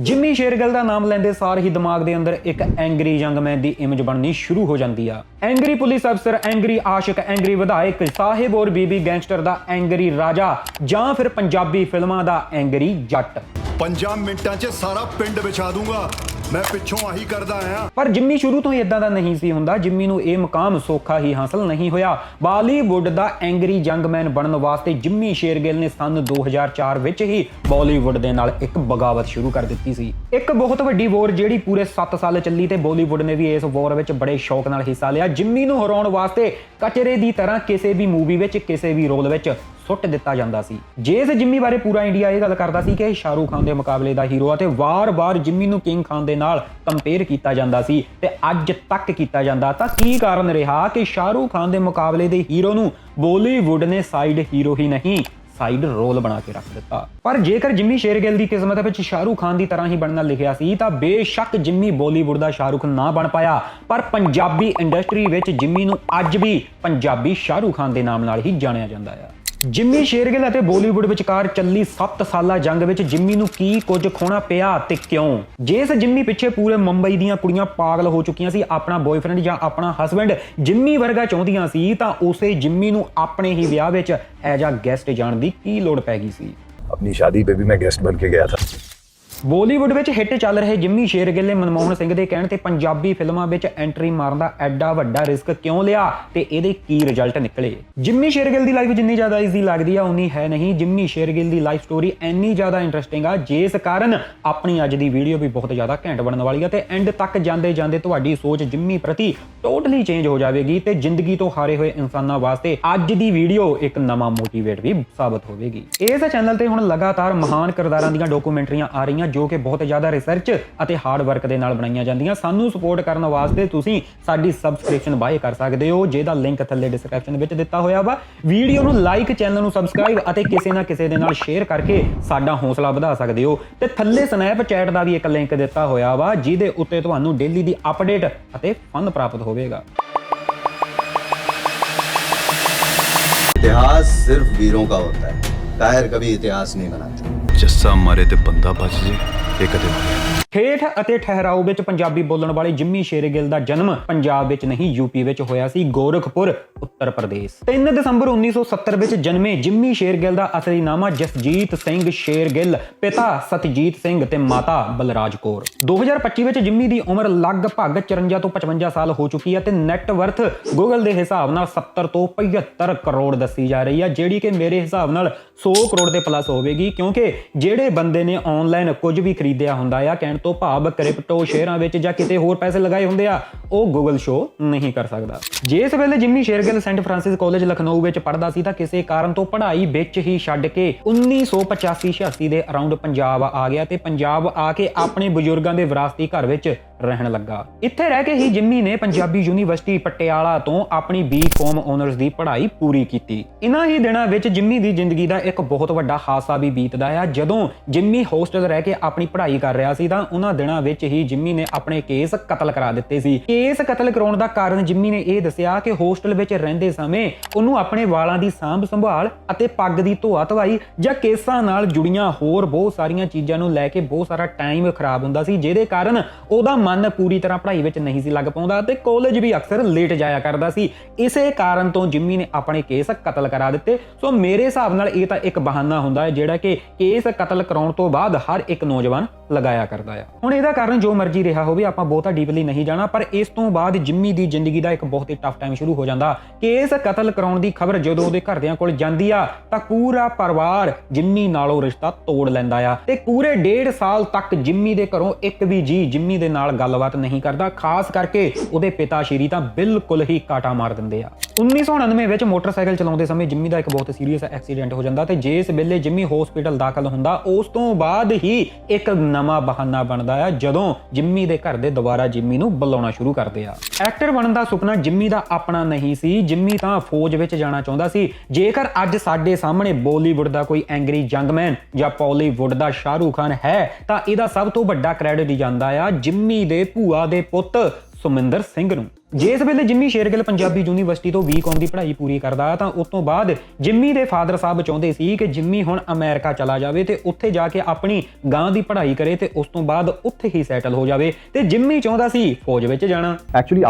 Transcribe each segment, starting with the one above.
Jimmy Shergill ਦਾ ਨਾਮ ਲੈਂਦੇ ਸਾਰ ਹੀ ਦਿਮਾਗ ਦੇ ਅੰਦਰ ਇੱਕ ਐਂਗਰੀ ਯੰਗਮੈਨ ਦੀ ਇਮੇਜ ਬਣਨੀ ਸ਼ੁਰੂ ਹੋ ਜਾਂਦੀ ਆ। ਐਂਗਰੀ ਪੁਲਿਸ ਅਫਸਰ, ਐਂਗਰੀ ਆਸ਼ਿਕ, ਐਂਗਰੀ ਵਿਧਾਇਕ, ਸਾਹਿਬ ਔਰ ਬੀਬੀ ਗੈਂਗਸਟਰ ਦਾ ਐਂਗਰੀ ਰਾਜਾ ਜਾਂ ਫਿਰ ਪੰਜਾਬੀ ਫਿਲਮਾਂ ਦਾ ਐਂਗਰੀ ਜੱਟ। ਪੰਜਾਂ ਮਿੰਟਾਂ 'ਚ ਸਾਰਾ ਪਿੰਡ ਵਿਛਾ ਦੂੰਗਾ। ਮੈਂ ਪਿੱਛੋਂ ਆਹੀ ਕਰਦਾ ਆਇਆ। ਪਰ ਜਿੰਮੀ ਸ਼ੁਰੂ ਤੋਂ ਹੀ ਇਦਾਂ ਦਾ ਨਹੀਂ ਸੀ ਹੁੰਦਾ। ਜਿੰਮੀ ਨੂੰ ਇਹ ਮੁਕਾਮ ਸੌਖਾ ਹੀ ਹਾਸਲ ਨਹੀਂ ਹੋਇਆ। ਬਾਲੀਵੁੱਡ ਦਾ ਐਂਗਰੀ ਯੰਗਮੈਨ ਬਣਨ ਵਾਸਤੇ ਜਿੰਮੀ ਸ਼ੇਰਗਿੱਲ ਨੇ ਸੰਨ 2004 ਵਿੱਚ ਹੀ ਬਾਲੀਵੁੱਡ ਦੇ ਨਾਲ ਇੱਕ ਬਗਾਵਤ ਸ਼ੁਰੂ ਕਰ ਦਿੱਤੀ ਸੀ। ਇੱਕ ਬਹੁਤ ਵੱਡੀ ਵੋਰ ਜਿਹੜੀ ਪੂਰੇ 7 ਸਾਲ ਚੱਲੀ ਤੇ ਬਾਲੀਵੁੱਡ ਨੇ ਵੀ ਇਸ ਵੋਰ ਵਿੱਚ ਬੜੇ ਸ਼ੌਕ ਨਾਲ ਹਿੱਸਾ ਲਿਆ। ਜਿੰਮੀ ਨੂੰ ਹਰਾਉਣ ਵਾਸਤੇ ਕਚਰੇ ਦੀ ਤਰ੍ਹਾਂ ਕਿਸੇ ਵੀ ਮੂਵੀ ਵਿੱਚ, ਕਿਸੇ ਵੀ ਰੋਲ ਵਿੱਚ ਸੁੱਟ ਦਿੱਤਾ ਜਾਂਦਾ ਸੀ। ਜੇਸ ਜਿੰਮੀ ਬਾਰੇ ਪੂਰਾ ਇੰਡੀਆ ਇਹ ਗੱਲ ਕਰਦਾ ਸੀ ਕਿ ਇਹ ਸ਼ਾਹਰੂਖ ਖਾਨ ਦੇ ਮੁਕਾਬਲੇ ਦਾ ਹੀਰੋ ਆ ਤੇ ਵਾਰ-ਵਾਰ ਜਿੰਮੀ ਨੂੰ ਕਿੰਗ ਖਾਨ ਦੇ ਨਾਲ ਕੰਪੇਅਰ ਕੀਤਾ ਜਾਂਦਾ ਸੀ ਤੇ ਅੱਜ ਤੱਕ ਕੀਤਾ ਜਾਂਦਾ। ਤਾਂ ਕੀ ਕਾਰਨ ਰਿਹਾ ਕਿ ਸ਼ਾਹਰੂਖ ਖਾਨ ਦੇ ਮੁਕਾਬਲੇ ਦੇ ਹੀਰੋ ਨੂੰ ਬਾਲੀਵੁੱਡ ਨੇ ਸਾਈਡ ਹੀਰੋ ਹੀ ਨਹੀਂ ਸਾਈਡ ਰੋਲ ਬਣਾ ਕੇ ਰੱਖ ਦਿੱਤਾ। ਪਰ ਜੇਕਰ ਜਿੰਮੀ ਸ਼ੇਰਗਿੱਲ ਦੀ ਕਿਸਮਤ ਵਿੱਚ ਸ਼ਾਹਰੂਖ ਖਾਨ ਦੀ ਤਰ੍ਹਾਂ ਹੀ ਬਣਨਾ ਲਿਖਿਆ ਸੀ, ਤਾਂ ਬੇਸ਼ੱਕ ਜਿੰਮੀ ਬਾਲੀਵੁੱਡ ਦਾ ਸ਼ਾਹਰੂਖ ਨਾ ਬਣ ਪਾਇਆ। ਪਰ ਪੰਜਾਬੀ ਇੰਡਸਟਰੀ ਵਿੱਚ ਜਿੰਮੀ ਨੂੰ ਅੱਜ ਵੀ ਪੰਜਾਬੀ ਸ਼ਾਹਰੂਖ ਖਾਨ ਦੇ ਨਾਮ ਨਾਲ ਹੀ ਜਾਣਿਆ ਜਾਂਦਾ ਹੈ ਜਿੰਮੀ ਸ਼ੇਰਗਿੱਲ ਅਤੇ ਬਾਲੀਵੁੱਡ ਵਿਚਕਾਰ ਚੱਲੀ 7 ਸਾਲਾਂ ਜੰਗ ਵਿੱਚ ਜਿੰਮੀ ਨੂੰ ਕੀ ਕੁਝ ਖੋਣਾ ਪਿਆ ਤੇ ਕਿਉਂ? ਜਿਸ ਜਿੰਮੀ ਪਿੱਛੇ ਪੂਰੇ ਮੁੰਬਈ ਦੀਆਂ ਕੁੜੀਆਂ ਪਾਗਲ ਹੋ ਚੁੱਕੀਆਂ ਸੀ, ਆਪਣਾ ਬॉयਫ੍ਰੈਂਡ ਜਾਂ ਆਪਣਾ ਹਸਬੰਡ ਜਿੰਮੀ ਵਰਗਾ ਚਾਹੁੰਦੀਆਂ ਸੀ, ਤਾਂ ਉਸੇ ਜਿੰਮੀ ਨੂੰ ਆਪਣੇ ਹੀ ਵਿਆਹ ਵਿੱਚ ਐਜ ਆ ਗੈਸਟ ਜਾਣ ਦੀ ਕੀ ਲੋੜ ਪੈ ਗਈ ਸੀ? ਆਪਣੀ ਸ਼ਾਦੀ 'ਤੇ ਵੀ ਮੈਂ ਗੈਸਟ ਬਣ ਕੇ ਗਿਆ ਥਾ। ਬਾਲੀਵੁੱਡ ਵਿੱਚ ਹਿੱਟ ਚੱਲ ਰਹੇ ਜਿੰਮੀ ਸ਼ੇਰਗਿੱਲ ਨੇ ਮਨਮੋਹਨ ਸਿੰਘ ਦੇ ਕਹਿਣ ਤੇ ਪੰਜਾਬੀ ਫਿਲਮਾਂ ਵਿੱਚ ਐਂਟਰੀ ਮਾਰਨ ਦਾ ਐਡਾ ਵੱਡਾ ਰਿਸਕ ਕਿਉਂ ਲਿਆ ਤੇ ਇਹਦੇ ਕੀ ਰਿਜ਼ਲਟ ਨਿਕਲੇ? ਜਿੰਮੀ ਸ਼ੇਰਗਿੱਲ ਦੀ ਲਾਈਫ ਜਿੰਨੀ ਜ਼ਿਆਦਾ ਈਜ਼ੀ ਲੱਗਦੀ ਆ, ਉਨੀ ਹੈ ਨਹੀਂ। ਜਿੰਮੀ ਸ਼ੇਰਗਿੱਲ ਦੀ ਲਾਈਫ ਸਟੋਰੀ ਇੰਨੀ ਜ਼ਿਆਦਾ ਇੰਟਰਸਟਿੰਗ ਆ, ਜਿਸ ਕਾਰਨ ਆਪਣੀ ਅੱਜ ਦੀ ਵੀਡੀਓ ਵੀ ਬਹੁਤ ਜ਼ਿਆਦਾ ਘੈਂਟ ਬਣਨ ਵਾਲੀ ਆ ਤੇ ਐਂਡ ਤੱਕ ਜਾਂਦੇ ਜਾਂਦੇ ਤੁਹਾਡੀ ਸੋਚ ਜਿੰਮੀ ਪ੍ਰਤੀ ਟੋਟਲੀ ਚੇਂਜ ਹੋ ਜਾਵੇਗੀ ਤੇ ਜ਼ਿੰਦਗੀ ਤੋਂ ਹਾਰੇ ਹੋਏ ਇਨਸਾਨਾਂ ਵਾਸਤੇ ਅੱਜ ਦੀ ਵੀਡੀਓ ਇੱਕ ਨਵਾਂ ਮੋਟੀਵੇਟ ਵੀ ਸਾਬਤ ਹੋਵੇਗੀ। ਇਸ ਚੈਨਲ ਤੇ ਹੁਣ ਲਗਾਤਾਰ ਮਹਾਨ ਕਿਰਦਾਰਾਂ ਦੀਆਂ ਡਾਕੂਮੈਂਟਰੀਆਂ ਆ ਰਹੀਆਂ ਜੋ ਕਿ ਬਹੁਤ ਜ਼ਿਆਦਾ ਰਿਸਰਚ ਅਤੇ ਹਾਰਡ ਵਰਕ ਦੇ ਨਾਲ ਬਣਾਈਆਂ ਜਾਂਦੀਆਂ। ਸਾਨੂੰ ਸਪੋਰਟ ਕਰਨ ਵਾਸਤੇ ਤੁਸੀਂ ਸਾਡੀ ਸਬਸਕ੍ਰਿਪਸ਼ਨ ਬਾਏ ਕਰ ਸਕਦੇ ਹੋ, ਜਿਹਦਾ ਲਿੰਕ ਥੱਲੇ ਡਿਸਕ੍ਰਿਪਸ਼ਨ ਵਿੱਚ ਦਿੱਤਾ ਹੋਇਆ ਵਾ। ਵੀਡੀਓ ਨੂੰ ਲਾਈਕ ਚੈਨਲ ਨੂੰ ਸਬਸਕ੍ਰਾਈਬ ਅਤੇ ਕਿਸੇ ਨਾ ਕਿਸੇ ਦੇ ਨਾਲ ਸ਼ੇਅਰ ਕਰਕੇ ਸਾਡਾ ਹੌਸਲਾ ਵਧਾ ਸਕਦੇ ਹੋ। ਤੇ ਥੱਲੇ ਸਨੈਪਚੈਟ ਦਾ ਵੀ ਇੱਕ ਲਿੰਕ ਦਿੱਤਾ ਹੋਇਆ ਵਾ, ਜਿਹਦੇ ਉੱਤੇ ਤੁਹਾਨੂੰ ਡੇਲੀ ਦੀ ਅਪਡੇਟ ਅਤੇ ਫਨ ਪ੍ਰਾਪਤ ਹੋਵੇਗਾ। ਇਤਿਹਾਸ ਸਿਰਫ ਵੀਰੋਂ ਦਾ ਹੁੰਦਾ ਹੈ। ਟਾਇਰ ਕभी ਇਤਿਹਾਸ ਨਹੀਂ ਬਣਾਤਾ ਜੱਸਾ ਮਾਰੇ ਤੇ ਬੰਦਾ ਬਚ ਜੇ ਇਹ ਕਦੇ ਹੋਇਆ। ਅਤੇ ਠਹਿਰਾਓ ਵਿੱਚ ਪੰਜਾਬੀ ਬੋਲਣ ਵਾਲੇ ਜਿੰਮੀ ਸ਼ੇਰਗਿੱਲ ਦਾ ਜਨਮ ਪੰਜਾਬ ਵਿੱਚ ਨਹੀਂ ਯੂਪੀ ਵਿੱਚ ਹੋਇਆ ਸੀ ਗੋਰਖਪੁਰ ਉੱਤਰ ਪ੍ਰਦੇਸ਼। 3 ਦਸੰਬਰ 1970 ਵਿੱਚ ਜਨਮੇ ਜਿੰਮੀ ਸ਼ੇਰਗਿੱਲ ਦਾ ਅਸਲੀ ਨਾਮ ਜਸਜੀਤ ਸਿੰਘ ਸ਼ੇਰਗਿੱਲ ਪਿਤਾ ਸਤਜੀਤ ਸਿੰਘ ਤੇ ਮਾਤਾ ਬਲਰਾਜ ਕੌਰ। 2025 ਵਿੱਚ ਜਿੰਮੀ ਦੀ ਉਮਰ ਲਗਭਗ 54 ਤੋਂ 55 ਸਾਲ ਹੋ ਚੁੱਕੀ ਹੈ ਤੇ ਨੈਟ ਵਰਥ ਗੂਗਲ ਦੇ ਹਿਸਾਬ ਨਾਲ 70 ਤੋਂ 75 ਕਰੋੜ ਦੱਸੀ ਜਾ ਰਹੀ ਹੈ ਜਿਹੜੀ ਕਿ ਮੇਰੇ ਹਿਸਾਬ ਨਾਲ 100 ਕਰੋੜ ਦੇ ਪਲੱਸ ਹੋਵੇਗੀ, ਕਿਉਂਕਿ ਜਿਹੜੇ ਬੰਦੇ ਨੇ ਆਨਲਾਈਨ ਕੁਝ ਵੀ ਖਰੀਦਿਆ ਹੁੰਦਾ ਆ, ਕਹਿਣ ਤੋਂ ਭਾਵ ਕ੍ਰਿਪਟੋ ਸ਼ੇਅਰਾਂ ਵਿੱਚ ਜਾਂ ਕਿਤੇ ਹੋਰ ਪੈਸੇ ਲਗਾਏ ਹੁੰਦੇ ਆ, ਉਹ ਗੂਗਲ ਸ਼ੋ ਨਹੀਂ ਕਰ ਸਕਦਾ। ਜਿਸ ਵੇਲੇ Jimmy Shergill Saint Francis college Lucknow ਵਿੱਚ ਪੜ੍ਹਦਾ ਸੀ, ਤਾਂ ਕਿਸੇ ਕਾਰਨ ਤੋਂ ਪੜ੍ਹਾਈ ਵਿੱਚ ਹੀ ਛੱਡ ਕੇ 1985-86 ਦੇ ਅਰਾਊਂਡ ਪੰਜਾਬ ਆ ਗਿਆ ਤੇ ਪੰਜਾਬ ਆ ਕੇ ਆਪਣੇ ਬਜ਼ੁਰਗਾਂ ਦੇ ਵਿਰਾਸਤੀ ਘਰ ਵਿੱਚ ਰਹਿਣ ਲੱਗਾ। ਇੱਥੇ ਰਹਿ ਕੇ ਹੀ ਜਿੰਮੀ ਨੇ ਪੰਜਾਬੀ ਯੂਨੀਵਰਸਿਟੀ ਪਟਿਆਲਾ ਤੋਂ ਆਪਣੀ ਬੀਕਾਮ ਆਨਰਸ ਦੀ ਪੜ੍ਹਾਈ ਪੂਰੀ ਕੀਤੀ। ਇਨ੍ਹਾਂ ਹੀ ਦਿਨਾਂ ਵਿੱਚ ਜਿੰਮੀ ਦੀ ਜ਼ਿੰਦਗੀ ਦਾ ਇੱਕ ਬਹੁਤ ਵੱਡਾ ਹਾਦਸਾ ਵੀ ਬੀਤਦਾ ਆ। ਜਦੋਂ ਜਿੰਮੀ ਹੋਸਟਲ ਰਹਿ ਕੇ ਆਪਣੀ ਪੜ੍ਹਾਈ ਕਰ ਰਿਹਾ ਸੀ ਤਾਂ ਉਹਨਾਂ ਦਿਨਾਂ ਵਿੱਚ ਹੀ ਜਿੰਮੀ ਨੇ ਆਪਣੇ ਕੇਸ ਕਤਲ ਕਰਾ ਦਿੱਤੇ ਸੀ। ਕੇਸ ਕਤਲ ਕਰਾਉਣ ਦਾ ਕਾਰਨ ਜਿੰਮੀ ਨੇ ਇਹ ਦੱਸਿਆ ਕਿ ਹੋਸਟਲ ਵਿੱਚ ਰਹਿੰਦੇ ਸਮੇਂ ਉਹਨੂੰ ਆਪਣੇ ਵਾਲਾਂ ਦੀ ਸਾਂਭ ਸੰਭਾਲ ਅਤੇ ਪੱਗ ਦੀ ਧੋਆ ਧਵਾਈ ਜਾਂ ਕੇਸਾਂ ਨਾਲ ਜੁੜੀਆਂ ਹੋਰ ਬਹੁਤ ਸਾਰੀਆਂ ਚੀਜ਼ਾਂ ਨੂੰ ਲੈ ਕੇ ਬਹੁਤ ਸਾਰਾ ਟਾਈਮ ਖਰਾਬ ਹੁੰਦਾ ਸੀ, ਜਿਹਦੇ ਕਾਰਨ ਉਹਦਾ ਮਨ ਪੂਰੀ ਤਰ੍ਹਾਂ ਪੜ੍ਹਾਈ ਵਿੱਚ ਨਹੀਂ ਸੀ ਲੱਗ ਪਾਉਂਦਾ ਤੇ ਕਾਲਜ ਵੀ ਅਕਸਰ ਲੇਟ ਜਾਇਆ ਕਰਦਾ ਸੀ। ਇਸੇ ਕਾਰਨ ਤੋਂ ਜਿੰਮੀ ਨੇ ਆਪਣੇ ਕੇਸ ਕਤਲ ਕਰਾ ਦਿੱਤੇ। ਸੋ ਮੇਰੇ ਹਿਸਾਬ ਨਾਲ ਇਹ ਤਾਂ ਇੱਕ ਬਹਾਨਾ ਹੁੰਦਾ ਹੈ, ਜਿਹੜਾ ਕਿ ਕੇਸ ਕਤਲ ਕਰਾਉਣ ਤੋਂ ਬਾਅਦ ਹਰ ਇੱਕ ਨੌਜਵਾਨ ਲਗਾਇਆ ਕਰਦਾ ਆ। ਹੁਣ ਇਹਦਾ ਕਾਰਨ ਜੋ ਮਰਜ਼ੀ ਰਿਹਾ ਹੋਵੇ, ਆਪਾਂ ਬਹੁਤਾ ਡੀਪਲੀ ਨਹੀਂ ਜਾਣਾ, ਪਰ ਇਸ ਤੋਂ ਬਾਅਦ ਜਿੰਮੀ ਦੀ ਜ਼ਿੰਦਗੀ ਦਾ ਇੱਕ ਬਹੁਤ ਹੀ ਟਫ ਟਾਈਮ ਸ਼ੁਰੂ ਹੋ ਜਾਂਦਾ। ਕੇਸ ਕਤਲ ਕਰਾਉਣ ਦੀ ਖਬਰ ਜਦੋਂ ਉਹਦੇ ਘਰਦਿਆਂ ਕੋਲ ਜਾਂਦੀ ਆ, ਤਾਂ ਪੂਰਾ ਪਰਿਵਾਰ ਜਿੰਮੀ ਨਾਲੋਂ ਰਿਸ਼ਤਾ ਤੋੜ ਲੈਂਦਾ ਆ। ਤੇ ਪੂਰੇ ਡੇਢ ਸਾਲ ਤੱਕ ਜਿੰਮੀ ਦੇ ਘਰੋਂ ਇੱਕ ਵੀ ਜੀ ਜਿੰਮੀ ਦੇ ਨਾਲ ਗੱਲਬਾਤ ਨਹੀਂ ਕਰਦਾ, ਖਾਸ ਕਰਕੇ ਉਹਦੇ ਪਿਤਾ ਸ਼੍ਰੀ ਤਾਂ ਬਿਲਕੁਲ ਹੀ ਕਾਟਾ ਮਾਰ ਦਿੰਦੇ ਆ। 1999 ਵਿੱਚ ਮੋਟਰਸਾਈਕਲ ਚਲਾਉਂਦੇ ਸਮੇਂ ਜਿੰਮੀ ਦਾ ਇੱਕ ਬਹੁਤ ਸੀਰੀਅਸ ਐਕਸੀਡੈਂਟ ਹੋ ਜਾਂਦਾ ਤੇ ਜਿਸ ਵੇਲੇ ਜਿੰਮੀ ਹਸਪੀਟਲ ਦਾਖਲ ਹੁੰਦਾ, ਉਸ ਤੋਂ ਬਾਅਦ ਹੀ ਇੱਕ ਨਵਾਂ ਬਹਾਨਾ ਬਣਦਾ ਆ, ਜਦੋਂ ਜਿੰਮੀ ਦੇ ਘਰ ਦੇ ਦੁਬਾਰਾ ਜਿੰਮੀ ਨੂੰ ਬੁਲਾਉਣਾ ਸ਼ੁਰੂ ਕਰਦੇ ਆ। ਐਕਟਰ ਬਣਨ ਦਾ ਸੁਪਨਾ ਜਿੰਮੀ ਦਾ ਆਪਣਾ ਨਹੀਂ ਸੀ, ਜਿੰਮੀ ਤਾਂ ਫੌਜ ਵਿੱਚ ਜਾਣਾ ਚਾਹੁੰਦਾ ਸੀ। ਜੇਕਰ ਅੱਜ ਸਾਡੇ ਸਾਹਮਣੇ ਬਾਲੀਵੁੱਡ ਦਾ ਕੋਈ ਐਂਗਰੀ ਜੰਗਮੈਨ ਜਾਂ ਬਾਲੀਵੁੱਡ ਦਾ ਸ਼ਾਹਰੂਖ ਖਾਨ ਹੈ, ਤਾਂ ਇਹਦਾ ਸਭ ਤੋਂ ਵੱਡਾ ਕ੍ਰੈਡਿਟ ਜਾਂਦਾ ਆ, ਜਿੰਮੀ ਦੇ ਭੂਆ ਦੇ ਪੁੱਤ ਸੁਮਿੰਦਰ ਸਿੰਘ ਨੂੰ। ਜਿਸ ਵੇਲੇ ਜਿੰਮੀ ਸ਼ੇਰਗਿੱਲ ਪੰਜਾਬੀ ਯੂਨੀਵਰਸਿਟੀ ਤੋਂ ਬੀਕਾਮ ਦੀ ਪੜ੍ਹਾਈ ਪੂਰੀ ਕਰਦਾ ਤਾਂ ਉਸ ਤੋਂ ਬਾਅਦ ਜਿੰਮੀ ਦੇ ਫਾਦਰ ਸਾਹਿਬ ਚਾਹੁੰਦੇ ਸੀ ਕਿ ਜਿੰਮੀ ਹੁਣ ਅਮਰੀਕਾ ਚਲਾ ਜਾਵੇ ਤੇ ਉੱਥੇ ਜਾ ਕੇ ਆਪਣੀ ਗਾਂ ਦੀ ਪੜ੍ਹਾਈ ਕਰੇ ਤੇ ਉਸ ਤੋਂ ਬਾਅਦ ਉੱਥੇ ਹੀ ਸੈਟਲ ਹੋ ਜਾਵੇ ਤੇ ਜਿੰਮੀ ਚਾਹੁੰਦਾ ਸੀ ਫੌਜ ਵਿੱਚ ਜਾਣਾ